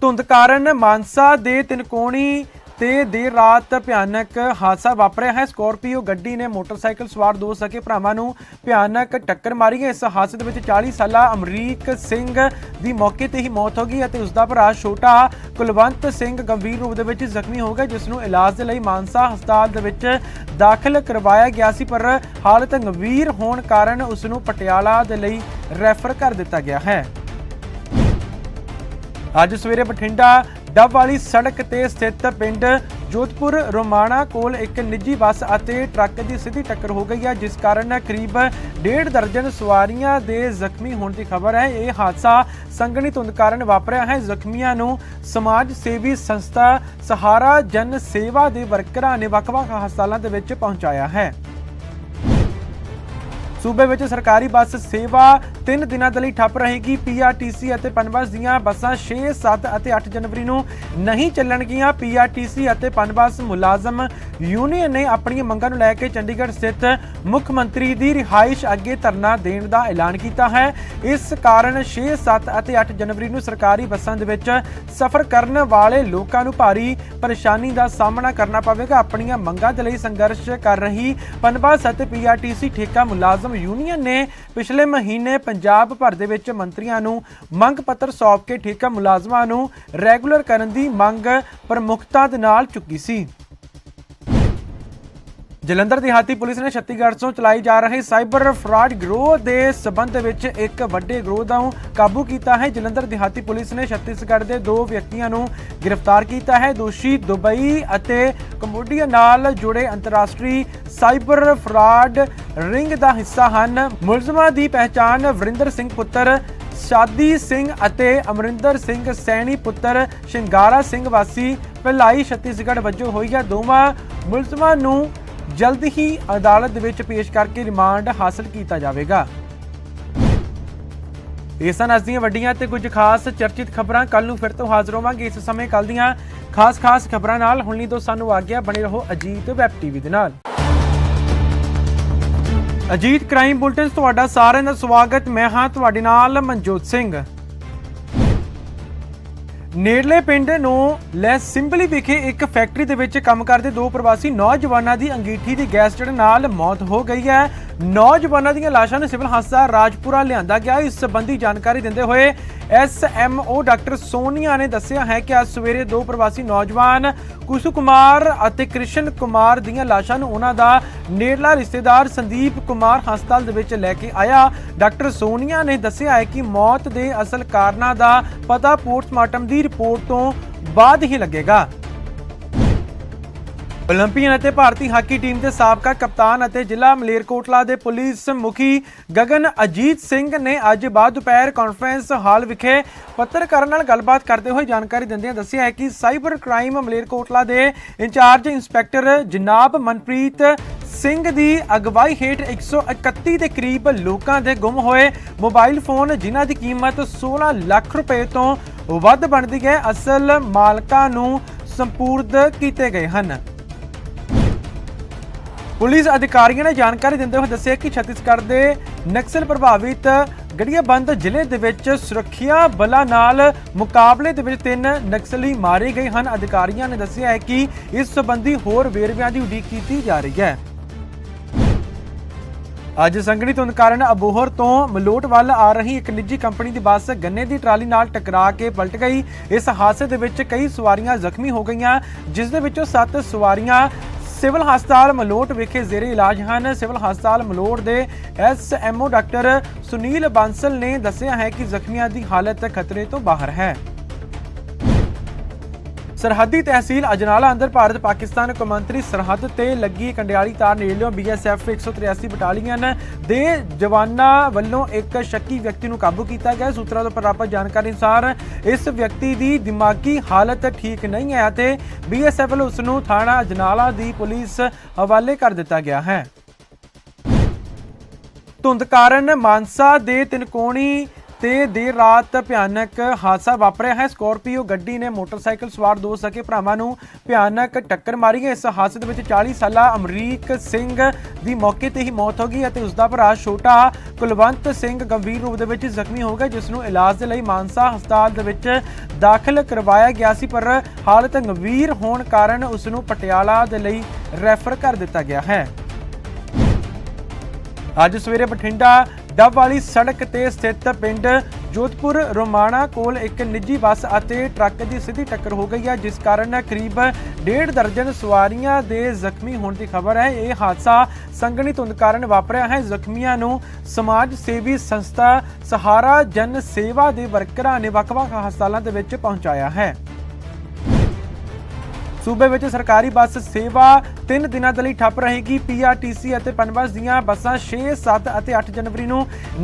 ਧੁੰਦ ਕਾਰਨ ਮਾਨਸਾ ਦੇ ਤਿਨਕੋਣੀ ਤੇ ਦੇਰ ਰਾਤ ਭਿਆਨਕ ਹਾਦਸਾ ਵਾਪਰਿਆ ਹੈ। ਸਕੋਰਪੀਓ ਗੱਡੀ ਨੇ ਮੋਟਰਸਾਈਕਲ ਸਵਾਰ ਦੋ ਸਕੇ ਭਰਾਵਾਂ ਨੂੰ ਭਿਆਨਕ ਟੱਕਰ ਮਾਰੀ ਹੈ। ਇਸ ਹਾਦਸੇ ਦੇ ਵਿੱਚ 40 ਸਾਲਾ ਅਮਰੀਕ ਸਿੰਘ ਦੀ ਮੌਕੇ ਤੇ ਹੀ ਮੌਤ ਹੋ ਗਈ ਅਤੇ ਉਸ ਦਾ ਭਰਾ ਛੋਟਾ ਕੁਲਵੰਤ ਸਿੰਘ ਗੰਭੀਰ ਰੂਪ ਦੇ ਵਿੱਚ ਜ਼ਖਮੀ ਹੋ ਗਿਆ, ਜਿਸ ਨੂੰ ਇਲਾਜ ਦੇ ਲਈ ਮਾਨਸਾ ਹਸਪਤਾਲ ਦੇ ਵਿੱਚ ਦਾਖਲ ਕਰਵਾਇਆ ਗਿਆ ਸੀ। ਪਰ ਹਾਲਤ ਗੰਭੀਰ ਹੋਣ ਕਾਰਨ ਉਸ ਨੂੰ ਪਟਿਆਲਾ ਦੇ ਲਈ ਰੈਫਰ ਕਰ ਦਿੱਤਾ ਗਿਆ ਹੈ। ਅੱਜ ਸਵੇਰੇ ਬਠਿੰਡਾ ਡੱਬ ਵਾਲੀ ਸੜਕ ਤੇ ਸਥਿਤ ਪਿੰਡ ਜੋਧਪੁਰ ਰੋਮਾਣਾ ਕੋਲ ਇੱਕ ਨਿੱਜੀ ਬੱਸ ਅਤੇ ਟਰੱਕ ਦੀ ਸਿੱਧੀ ਟੱਕਰ ਹੋ ਗਈ ਹੈ, ਜਿਸ ਕਾਰਨ ਕਰੀਬ ਡੇਢ ਦਰਜਨ ਸਵਾਰੀਆਂ ਦੇ ਜ਼ਖਮੀ ਹੋਣ ਦੀ ਖਬਰ ਹੈ। ਇਹ ਹਾਦਸਾ ਸੰਗਣੀ ਧੁੰਦ ਕਾਰਨ ਵਾਪਰਿਆ ਹੈ। ਜ਼ਖਮੀਆਂ ਨੂੰ ਸਮਾਜ ਸੇਵੀ ਸੰਸਥਾ ਸਹਾਰਾ ਜਨ ਸੇਵਾ ਦੇ ਵਰਕਰਾਂ ਨੇ ਵੱਖ-ਵੱਖ ਹਸਪਤਾਲਾਂ ਦੇ ਵਿੱਚ ਪਹੁੰਚਾਇਆ ਹੈ। ਸੂਬੇ ਵਿੱਚ ਸਰਕਾਰੀ ਬੱਸ ਸੇਵਾ 3 ਦਿਨਾਂ ਦੇ ਲਈ ਠੱਪ ਰਹੇਗੀ। ਪੀਆਰਟੀਸੀ ਅਤੇ ਪਨਬਸ ਦੀਆਂ ਬੱਸਾਂ 6, 7 ਅਤੇ 8 ਜਨਵਰੀ ਨੂੰ ਨਹੀਂ ਚੱਲਣਗੀਆਂ। ਪੀਆਰਟੀਸੀ ਅਤੇ ਪਨਬਸ ਮੁਲਾਜ਼ਮ ਯੂਨੀਅਨ ਨੇ ਆਪਣੀਆਂ ਮੰਗਾਂ ਨੂੰ ਲੈ ਕੇ ਚੰਡੀਗੜ੍ਹ ਸਥਿਤ ਮੁੱਖ ਮੰਤਰੀ ਦੀ ਰਿਹਾਇਸ਼ ਅੱਗੇ ਧਰਨਾ ਦੇਣ ਦਾ ਐਲਾਨ ਕੀਤਾ ਹੈ। ਇਸ ਕਾਰਨ 6, 7 ਅਤੇ 8 ਜਨਵਰੀ ਨੂੰ ਸਰਕਾਰੀ ਬੱਸਾਂ ਦੇ ਵਿੱਚ ਸਫ਼ਰ ਕਰਨ ਵਾਲੇ ਲੋਕਾਂ ਨੂੰ ਭਾਰੀ ਪਰੇਸ਼ਾਨੀ ਦਾ ਸਾਹਮਣਾ ਕਰਨਾ ਪਵੇਗਾ। ਆਪਣੀਆਂ ਮੰਗਾਂ ਦੇ ਲਈ ਸੰਘਰਸ਼ ਕਰ ਰਹੀ ਪਨਬੱਸ ਅਤੇ ਪੀਆਰਟੀਸੀ ਠੇਕਾ ਮੁਲਾਜ਼ਮ ਯੂਨੀਅਨ ਨੇ ਪਿਛਲੇ ਮਹੀਨੇ ਪੰਜਾਬ ਭਰ ਦੇ ਵਿੱਚ ਮੰਤਰੀਆਂ ਨੂੰ ਮੰਗ ਪੱਤਰ ਸੌਂਪ ਕੇ ਠੇਕਾ ਮੁਲਾਜ਼ਮਾਂ ਨੂੰ ਰੈਗੂਲਰ ਕਰਨ ਦੀ ਮੰਗ ਪ੍ਰਮੁਖਤਾ ਦੇ ਨਾਲ ਚੁੱਕੀ ਸੀ। ਜਲੰਧਰ ਦਿਹਾਤੀ ਪੁਲਿਸ ਨੇ ਛੱਤੀਸਗੜ੍ਹ ਤੋਂ ਚਲਾਈ ਜਾ ਰਹੇ ਸਾਈਬਰ ਫਰਾਡ ਗਰੋਹ ਦੇ ਸਬੰਧ ਵਿੱਚ ਇੱਕ ਵੱਡੇ ਗਰੋਹ ਦਾ ਕਾਬੂ ਕੀਤਾ ਹੈ। ਜਲੰਧਰ ਦਿਹਾਤੀ ਪੁਲਿਸ ਨੇ ਛੱਤੀਸਗੜ੍ਹ ਦੇ ਦੋ ਵਿਅਕਤੀਆਂ ਨੂੰ ਗ੍ਰਿਫਤਾਰ ਕੀਤਾ ਹੈ। ਦੋਸ਼ੀ ਦੁਬਈ ਅਤੇ ਕੰਬੋਡੀਆ ਨਾਲ ਜੁੜੇ ਅੰਤਰਰਾਸ਼ਟਰੀ ਸਾਈਬਰ ਫਰਾਡ ਰਿੰਗ ਦਾ ਹਿੱਸਾ ਹਨ। ਮੁਲਜ਼ਮਾਂ ਦੀ ਪਹਿਚਾਣ ਵਰਿੰਦਰ ਸਿੰਘ ਪੁੱਤਰ, ਸ਼ਾਦੀ ਸਿੰਘ ਅਤੇ ਅਮਰਿੰਦਰ ਸਿੰਘ ਸੈਣੀ ਪੁੱਤਰ, ਸ਼ਿੰਗਾਰਾ ਸਿੰਘ ਵਾਸੀ, ਭਲਾਈ ਛੱਤੀਸਗੜ੍ਹ ਵਜੋਂ ਹੋਈ ਹੈ। ਦੋਵਾਂ ਮੁਲਜ਼ਮਾਂ ਨੂੰ ਜਲਦ ਹੀ ਅਦਾਲਤ ਦੇ ਵਿੱਚ ਪੇਸ਼ ਕਰਕੇ ਰਿਮਾਂਡ ਹਾਸਲ ਕੀਤਾ ਜਾਵੇਗਾ। ਇਹ ਸਨ ਅੱਜ ਦੀਆਂ ਵੱਡੀਆਂ ਤੇ ਕੁਝ ਖਾਸ ਚਰਚਿਤ ਖਬਰਾਂ ਕੱਲ ਨੂੰ ਫਿਰ ਤੋਂ ਹਾਜ਼ਰ ਹੋਵਾਂਗੇ। ਇਸ ਸਮੇਂ ਕੱਲ ਦੀਆਂ ਖਾਸ ਖਾਸ ਖਬਰਾਂ ਨਾਲ ਹੁਣ ਲਈ ਤੋਂ ਸਾਨੂੰ ਆ ਗਿਆ ਬਣੇ ਰਹੋ ਅਜੀਤ ਵੈਬ ਟੀਵੀ ਦੇ ਨਾਲ। ਅਜੀਤ ਕ੍ਰਾਈਮ ਬੁਲਟਨ ਤੁਹਾਡਾ ਸਾਰਿਆਂ ਦਾ ਸਵਾਗਤ। ਮੈਂ ਹਾਂ ਤੁਹਾਡੇ ਨਾਲ ਮਨਜੋਤ ਸਿੰਘ। ਨੇੜਲੇ ਪਿੰਡ ਨੂੰ ਲੈ ਸਿੰਬਲੀ ਵਿਖੇ ਇੱਕ ਫੈਕਟਰੀ ਦੇ ਵਿੱਚ ਕੰਮ ਕਰਦੇ ਦੋ ਪ੍ਰਵਾਸੀ ਨੌਜਵਾਨਾਂ ਦੀ ਅੰਗੀਠੀ ਦੀ ਗੈਸ ਚੜ੍ਹਨ ਨਾਲ ਮੌਤ ਹੋ ਗਈ ਹੈ। ਨੌਜਵਾਨਾਂ ਦੀਆਂ ਲਾਸ਼ਾਂ ਨੂੰ ਸਿਵਲ ਹਸਪਤਾਲ ਰਾਜਪੁਰਾ ਲਿਆਂਦਾ ਗਿਆ। ਇਸ ਸੰਬੰਧੀ ਜਾਣਕਾਰੀ ਦਿੰਦੇ ਹੋਏ ਐਸਐਮਓ ਡਾਕਟਰ ਸੋਨੀਆ ਨੇ ਦੱਸਿਆ ਹੈ ਕਿ ਅੱਜ ਸਵੇਰੇ ਦੋ ਪ੍ਰਵਾਸੀ ਨੌਜਵਾਨ ਕੁਸ਼ੂ ਕੁਮਾਰ ਅਤੇ ਕ੍ਰਿਸ਼ਨ ਕੁਮਾਰ ਦੀਆਂ ਲਾਸ਼ਾਂ ਨੂੰ ਉਹਨਾਂ ਦਾ ਨੇੜਲਾ ਰਿਸ਼ਤੇਦਾਰ ਸੰਦੀਪ ਕੁਮਾਰ ਹਸਪਤਾਲ ਦੇ ਵਿੱਚ ਲੈ ਕੇ ਆਇਆ। ਡਾਕਟਰ ਸੋਨੀਆ ਨੇ ਦੱਸਿਆ ਹੈ ਕਿ ਮੌਤ ਦੇ ਅਸਲ ਕਾਰਨਾਂ ਦਾ ਪਤਾ ਪੋਸਟਮਾਰਟਮ ਦੀ ਰਿਪੋਰਟ ਤੋਂ ਬਾਅਦ ਹੀ ਲੱਗੇਗਾ। ਓਲੰਪੀਅਨ ਅਤੇ ਭਾਰਤੀ ਹਾਕੀ ਟੀਮ ਦੇ ਸਾਬਕਾ ਕਪਤਾਨ ਅਤੇ ਜ਼ਿਲ੍ਹਾ ਮਲੇਰਕੋਟਲਾ ਦੇ ਪੁਲਿਸ ਮੁਖੀ ਗਗਨ ਅਜੀਤ ਸਿੰਘ ਨੇ ਅੱਜ ਬਾਅਦ ਦੁਪਹਿਰ ਕਾਨਫਰੰਸ ਹਾਲ ਵਿਖੇ ਪੱਤਰਕਾਰਾਂ ਨਾਲ ਗੱਲਬਾਤ ਕਰਦੇ ਹੋਏ ਜਾਣਕਾਰੀ ਦਿੰਦਿਆਂ ਦੱਸਿਆ ਹੈ ਕਿ ਸਾਈਬਰ ਕ੍ਰਾਈਮ ਮਲੇਰਕੋਟਲਾ ਦੇ ਇੰਚਾਰਜ ਇੰਸਪੈਕਟਰ ਜਨਾਬ ਮਨਪ੍ਰੀਤ ਸਿੰਘ ਦੀ ਅਗਵਾਈ ਹੇਠ 131 ਦੇ ਕਰੀਬ ਲੋਕਾਂ ਦੇ ਗੁੰਮ ਹੋਏ ਮੋਬਾਈਲ ਫੋਨ, ਜਿਨ੍ਹਾਂ ਦੀ ਕੀਮਤ 16 ਲੱਖ ਰੁਪਏ ਤੋਂ ਵੱਧ ਬਣਦੀ ਹੈ। ਅਸਲ ਮਾਲਕਾਂ ਨੂੰ ਸੰਪੂਰਦ ਕੀਤੇ ਗਏ ਹਨ। ਪੁਲਿਸ ਅਧਿਕਾਰੀਆਂ ਨੇ ਜਾਣਕਾਰੀ ਦਿੰਦੇ ਹੋਏ ਦੱਸਿਆ ਕਿ ਛੱਤੀਸਗੜ੍ਹ ਦੇ ਨਕਸਲ ਪ੍ਰਭਾਵਿਤ ਗੜੀਆਬੰਦ ਜ਼ਿਲ੍ਹੇ ਦੇ ਵਿੱਚ ਸੁਰੱਖਿਆ ਬਲਾਂ ਨਾਲ ਮੁਕਾਬਲੇ ਦੇ ਵਿੱਚ ਤਿੰਨ ਨਕਸਲੀ ਮਾਰੇ ਗਏ ਹਨ। ਅਧਿਕਾਰੀਆਂ ਨੇ ਦੱਸਿਆ ਹੈ ਕਿ ਇਸ ਸੰਬੰਧੀ ਹੋਰ ਵੇਰਵਿਆਂ ਦੀ ਉਡੀਕ ਕੀਤੀ ਜਾ ਰਹੀ ਹੈ। ਅੱਜ ਸੰਘਣੀ ਧੁੰਦ ਕਾਰਨ ਅਬੋਹਰ ਤੋਂ ਮਲੋਟ ਵੱਲ ਆ ਰਹੀ ਇੱਕ ਨਿੱਜੀ ਕੰਪਨੀ ਦੀ ਬੱਸ ਗੰਨੇ ਦੀ ਟਰਾਲੀ ਨਾਲ ਟਕਰਾ ਕੇ ਪਲਟ ਗਈ। ਇਸ ਹਾਦਸੇ ਦੇ ਵਿੱਚ ਕਈ ਸਵਾਰੀਆਂ ਜ਼ਖਮੀ ਹੋ ਗਈਆਂ, ਜਿਸ ਦੇ ਵਿੱਚੋਂ 7 ਸਵਾਰੀਆਂ ਸਿਵਲ ਹਸਪਤਾਲ ਮਲੋਟ ਵਿਖੇ ਜ਼ੇਰੇ ਇਲਾਜ ਹਨ। ਸਿਵਲ ਹਸਪਤਾਲ ਮਲੋਟ ਦੇ ਐਸਐਮਓ ਡਾਕਟਰ ਸੁਨੀਲ ਬਾਂਸਲ ਨੇ ਦੱਸਿਆ ਹੈ ਕਿ ਜ਼ਖਮੀਆਂ ਦੀ ਹਾਲਤ ਖਤਰੇ ਤੋਂ ਬਾਹਰ ਹੈ। ਸਰਹੱਦੀ ਤਹਿਸੀਲ ਅਜਨਾਲਾ ਅੰਦਰ ਭਾਰਤ ਪਾਕਿਸਤਾਨ ਕੌਮਾਂਤਰੀ ਸਰਹੱਦ ਤੇ ਲੱਗੀ ਕੰਡਿਆਲੀ ਤਾਰ ਨੇੜਿਓਂ ਬੀਐਸਐਫ 183 ਬਟਾਲੀਅਨ ਦੇ ਜਵਾਨਾਂ ਵੱਲੋਂ ਇੱਕ ਸ਼ੱਕੀ ਵਿਅਕਤੀ ਨੂੰ ਕਾਬੂ ਕੀਤਾ ਗਿਆ। ਸੂਤਰਾਂ ਤੋਂ ਪ੍ਰਾਪਤ ਜਾਣਕਾਰੀ ਅਨੁਸਾਰ ਇਸ ਵਿਅਕਤੀ ਦੀ ਦਿਮਾਗੀ ਹਾਲਤ ਠੀਕ ਨਹੀਂ ਹੈ ਅਤੇ ਬੀਐਸਐਫ ਵੱਲੋਂ ਉਸ ਨੂੰ ਥਾਣਾ ਅਜਨਾਲਾ ਦੀ ਪੁਲਿਸ ਹਵਾਲੇ ਕਰ ਦਿੱਤਾ ਗਿਆ ਹੈ। ਧੁੰਦ ਕਾਰਨ ਮਾਨਸਾ ਦੇ ਤਿਨਕੋਣੀ ਤੇ ਦੇਰ ਰਾਤ ਭਿਆਨਕ ਹਾਦਸਾ ਵਾਪਰਿਆ ਹੈ। ਸਕੋਰਪੀਓ ਗੱਡੀ ਨੇ ਮੋਟਰਸਾਈਕਲ ਸਵਾਰ ਦੋ ਸਕੇ ਭਰਾਵਾਂ ਨੂੰ ਭਿਆਨਕ ਟੱਕਰ ਮਾਰੀ ਹੈ। ਇਸ ਹਾਦਸੇ ਦੇ ਵਿੱਚ 40 ਸਾਲਾ ਅਮਰੀਕ ਸਿੰਘ ਦੀ ਮੌਕੇ ਤੇ ਹੀ ਮੌਤ ਹੋ ਗਈ ਅਤੇ ਉਸ ਦਾ ਭਰਾ ਛੋਟਾ ਕੁਲਵੰਤ ਸਿੰਘ ਗੰਭੀਰ ਰੂਪ ਦੇ ਵਿੱਚ ਜ਼ਖਮੀ ਹੋ ਗਿਆ ਜਿਸ ਨੂੰ ਇਲਾਜ ਦੇ ਲਈ ਮਾਨਸਾ ਹਸਪਤਾਲ ਦੇ ਵਿੱਚ ਦਾਖਲ ਕਰਵਾਇਆ ਗਿਆ ਸੀ, ਪਰ ਹਾਲਤ ਗੰਭੀਰ ਹੋਣ ਕਾਰਨ ਉਸ ਨੂੰ ਪਟਿਆਲਾ ਦੇ ਲਈ ਰੈਫਰ ਕਰ ਦਿੱਤਾ ਗਿਆ ਹੈ। ਅੱਜ ਸਵੇਰੇ ਬਠਿੰਡਾ ਡੱਬ ਵਾਲੀ ਸੜਕ ਤੇ ਸਥਿਤ ਪਿੰਡ ਜੋਧਪੁਰ ਰੋਮਾਣਾ ਕੋਲ ਇੱਕ ਨਿੱਜੀ ਬੱਸ ਅਤੇ ਟਰੱਕ ਦੀ ਸਿੱਧੀ ਟੱਕਰ ਹੋ ਗਈ ਹੈ, ਜਿਸ ਕਾਰਨ ਕਰੀਬ ਡੇਢ ਦਰਜਨ ਸਵਾਰੀਆਂ ਦੇ ਜ਼ਖਮੀ ਹੋਣ ਦੀ ਖਬਰ ਹੈ। ਇਹ ਹਾਦਸਾ ਸੰਗਣੀ ਧੁੰਦ ਕਾਰਨ ਵਾਪਰਿਆ ਹੈ। ਜ਼ਖਮੀਆਂ ਨੂੰ ਸਮਾਜ ਸੇਵੀ ਸੰਸਥਾ ਸਹਾਰਾ ਜਨ ਸੇਵਾ ਦੇ ਵਰਕਰਾਂ ਨੇ ਵੱਖ-ਵੱਖ ਹਸਪਤਾਲਾਂ ਦੇ ਵਿੱਚ ਪਹੁੰਚਾਇਆ ਹੈ। ਸੂਬੇ ਵਿੱਚ ਸਰਕਾਰੀ ਬੱਸ ਸੇਵਾ 3 ਦਿਨਾਂ ਦੇ ਲਈ ਠੱਪ ਰਹੇਗੀ। ਪੀਆਰਟੀਸੀ ਅਤੇ ਪਨਬਸ ਦੀਆਂ ਬੱਸਾਂ 6, 7 ਅਤੇ 8 ਜਨਵਰੀ ਨੂੰ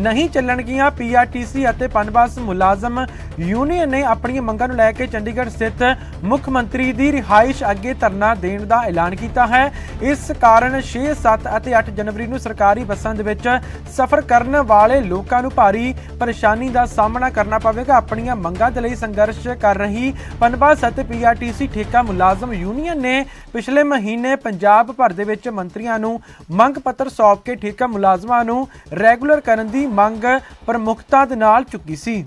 ਨਹੀਂ ਚੱਲਣਗੀਆਂ। ਪੀਆਰਟੀਸੀ ਅਤੇ ਪਨਬਸ ਮੁਲਾਜ਼ਮ ਯੂਨੀਅਨ ਨੇ ਆਪਣੀਆਂ ਮੰਗਾਂ ਨੂੰ ਲੈ ਕੇ ਚੰਡੀਗੜ੍ਹ ਸਥਿਤ ਮੁੱਖ ਮੰਤਰੀ ਦੀ ਰਿਹਾਇਸ਼ ਅੱਗੇ ਧਰਨਾ ਦੇਣ ਦਾ ਐਲਾਨ ਕੀਤਾ ਹੈ। ਇਸ ਕਾਰਨ 6, 7 ਅਤੇ 8 ਜਨਵਰੀ ਨੂੰ ਸਰਕਾਰੀ ਬੱਸਾਂ ਦੇ ਵਿੱਚ ਸਫ਼ਰ ਕਰਨ ਵਾਲੇ ਲੋਕਾਂ ਨੂੰ ਭਾਰੀ ਪਰੇਸ਼ਾਨੀ ਦਾ ਸਾਹਮਣਾ ਕਰਨਾ ਪਵੇਗਾ। ਆਪਣੀਆਂ ਮੰਗਾਂ ਦੇ ਲਈ ਸੰਘਰਸ਼ ਕਰ ਰਹੀ ਪਨਬੱਸ ਅਤੇ ਪੀਆਰਟੀਸੀ ਠੇਕਾ ਮੁਲਾਜ਼ਮ ਯੂਨੀਅਨ ਨੇ ਪਿਛਲੇ ਮਹੀਨੇ ਪੰਜਾਬ ਭਰ ਦੇ ਵਿੱਚ ਮੰਤਰੀਆਂ ਨੂੰ ਮੰਗ ਪੱਤਰ ਸੌਂਪ ਕੇ ਠੇਕਾ ਮੁਲਾਜ਼ਮਾਂ ਨੂੰ ਰੈਗੂਲਰ ਕਰਨ ਦੀ ਮੰਗ ਪ੍ਰਮੁਖਤਾ ਦੇ ਨਾਲ ਚੁੱਕੀ ਸੀ।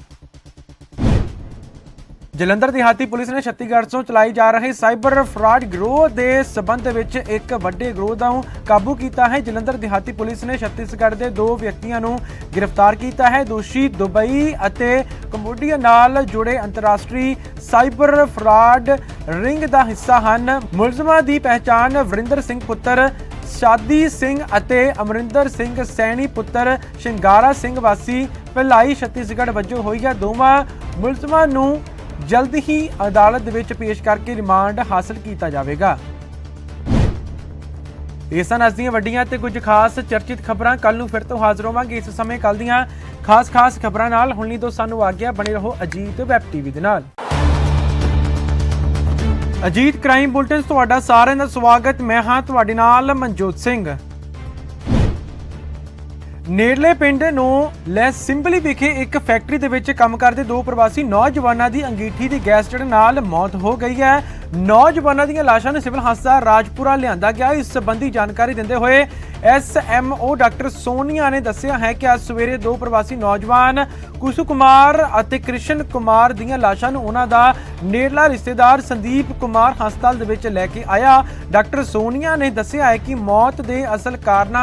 ਜਲੰਧਰ ਦਿਹਾਤੀ ਪੁਲਿਸ ਨੇ ਛੱਤੀਸਗੜ੍ਹ ਤੋਂ ਚਲਾਈ ਜਾ ਰਹੇ ਸਾਈਬਰ ਫਰਾਡ ਗਰੋਹ ਦੇ ਸਬੰਧ ਵਿੱਚ ਇੱਕ ਵੱਡੇ ਗਰੋਹ ਨੂੰ ਕਾਬੂ ਕੀਤਾ ਹੈ। ਜਲੰਧਰ ਦਿਹਾਤੀ ਪੁਲਿਸ ਨੇ ਛੱਤੀਸਗੜ੍ਹ ਦੇ ਦੋ ਵਿਅਕਤੀਆਂ ਨੂੰ ਗ੍ਰਿਫਤਾਰ ਕੀਤਾ ਹੈ। ਦੋਸ਼ੀ ਦੁਬਈ ਅਤੇ ਕੰਬੋਡੀਆ ਨਾਲ ਜੁੜੇ ਅੰਤਰਰਾਸ਼ਟਰੀ ਸਾਈਬਰ ਫਰਾਡ ਰਿੰਗ ਦਾ ਹਿੱਸਾ ਹਨ। ਮੁਲਜ਼ਮਾਂ ਦੀ ਪਹਿਚਾਣ ਵਰਿੰਦਰ ਸਿੰਘ ਪੁੱਤਰ, ਸ਼ਾਦੀ ਸਿੰਘ ਅਤੇ ਅਮਰਿੰਦਰ ਸਿੰਘ ਸੈਣੀ ਪੁੱਤਰ, ਸ਼ਿੰਗਾਰਾ ਸਿੰਘ ਵਾਸੀ, ਭਲਾਈ ਛੱਤੀਸਗੜ੍ਹ ਵਜੋਂ ਹੋਈ ਹੈ। ਦੋਵਾਂ ਮੁਲਜ਼ਮਾਂ ਨੂੰ ਜਲਦ ਹੀ ਅਦਾਲਤ ਦੇ ਵਿੱਚ ਪੇਸ਼ ਕਰਕੇ ਰਿਮਾਂਡ ਹਾਸਲ ਕੀਤਾ ਜਾਵੇਗਾ। ਇਹ ਸਨ ਅੱਜ ਦੀਆਂ ਵੱਡੀਆਂ ਤੇ ਕੁਝ ਖਾਸ ਚਰਚਿਤ ਖਬਰਾਂ ਕੱਲ ਨੂੰ ਫਿਰ ਤੋਂ ਹਾਜ਼ਰ ਹੋਵਾਂਗੇ। ਇਸ ਸਮੇਂ ਕੱਲ ਦੀਆਂ ਖਾਸ ਖਾਸ ਖਬਰਾਂ ਨਾਲ ਹੁਣ ਲਈ ਤੋਂ ਸਾਨੂੰ ਆ ਗਿਆ ਬਣੇ ਰਹੋ ਅਜੀਤ ਵੈਬ ਟੀਵੀ ਦੇ ਨਾਲ। ਅਜੀਤ ਕ੍ਰਾਈਮ ਬੁਲਟਨ ਤੁਹਾਡਾ ਸਾਰਿਆਂ ਦਾ ਸਵਾਗਤ। ਮੈਂ ਹਾਂ ਤੁਹਾਡੇ ਨਾਲ ਮਨਜੋਤ ਸਿੰਘ। ਨੇੜਲੇ ਪਿੰਡ ਨੂੰ ਲੈ ਸਿੰਪਲੀ ਵਿਖੇ ਇੱਕ ਫੈਕਟਰੀ ਦੇ ਵਿੱਚ ਕੰਮ ਕਰਦੇ ਦੋ ਪ੍ਰਵਾਸੀ ਨੌਜਵਾਨਾਂ ਦੀ ਅੰਗੀਠੀ ਦੀ ਗੈਸ ਚੜ੍ਹਨ ਨਾਲ ਮੌਤ ਹੋ ਗਈ ਹੈ। ਨੌਜਵਾਨਾਂ ਦੀਆਂ ਲਾਸ਼ਾਂ ਨੂੰ ਸਿਵਲ ਹਸਪਤਾਲ ਰਾਜਪੁਰਾ ਲਿਆਂਦਾ ਗਿਆ। ਇਸ ਸੰਬੰਧੀ ਜਾਣਕਾਰੀ ਦਿੰਦੇ ਹੋਏ ਐਸਐਮਓ ਡਾਕਟਰ ਸੋਨੀਆ ਨੇ ਦੱਸਿਆ ਹੈ ਕਿ ਅੱਜ ਸਵੇਰੇ ਦੋ ਪ੍ਰਵਾਸੀ ਨੌਜਵਾਨ ਕੁਸ਼ੂ ਕੁਮਾਰ ਅਤੇ ਕ੍ਰਿਸ਼ਨ ਕੁਮਾਰ ਦੀਆਂ ਲਾਸ਼ਾਂ ਨੂੰ ਉਹਨਾਂ ਦਾ ਨੇੜਲਾ ਰਿਸ਼ਤੇਦਾਰ ਸੰਦੀਪ ਕੁਮਾਰ ਹਸਪਤਾਲ ਦੇ ਵਿੱਚ ਲੈ ਕੇ ਆਇਆ। ਡਾਕਟਰ ਸੋਨੀਆ ਨੇ ਦੱਸਿਆ ਹੈ ਕਿ ਮੌਤ ਦੇ ਅਸਲ ਕਾਰਨਾਂ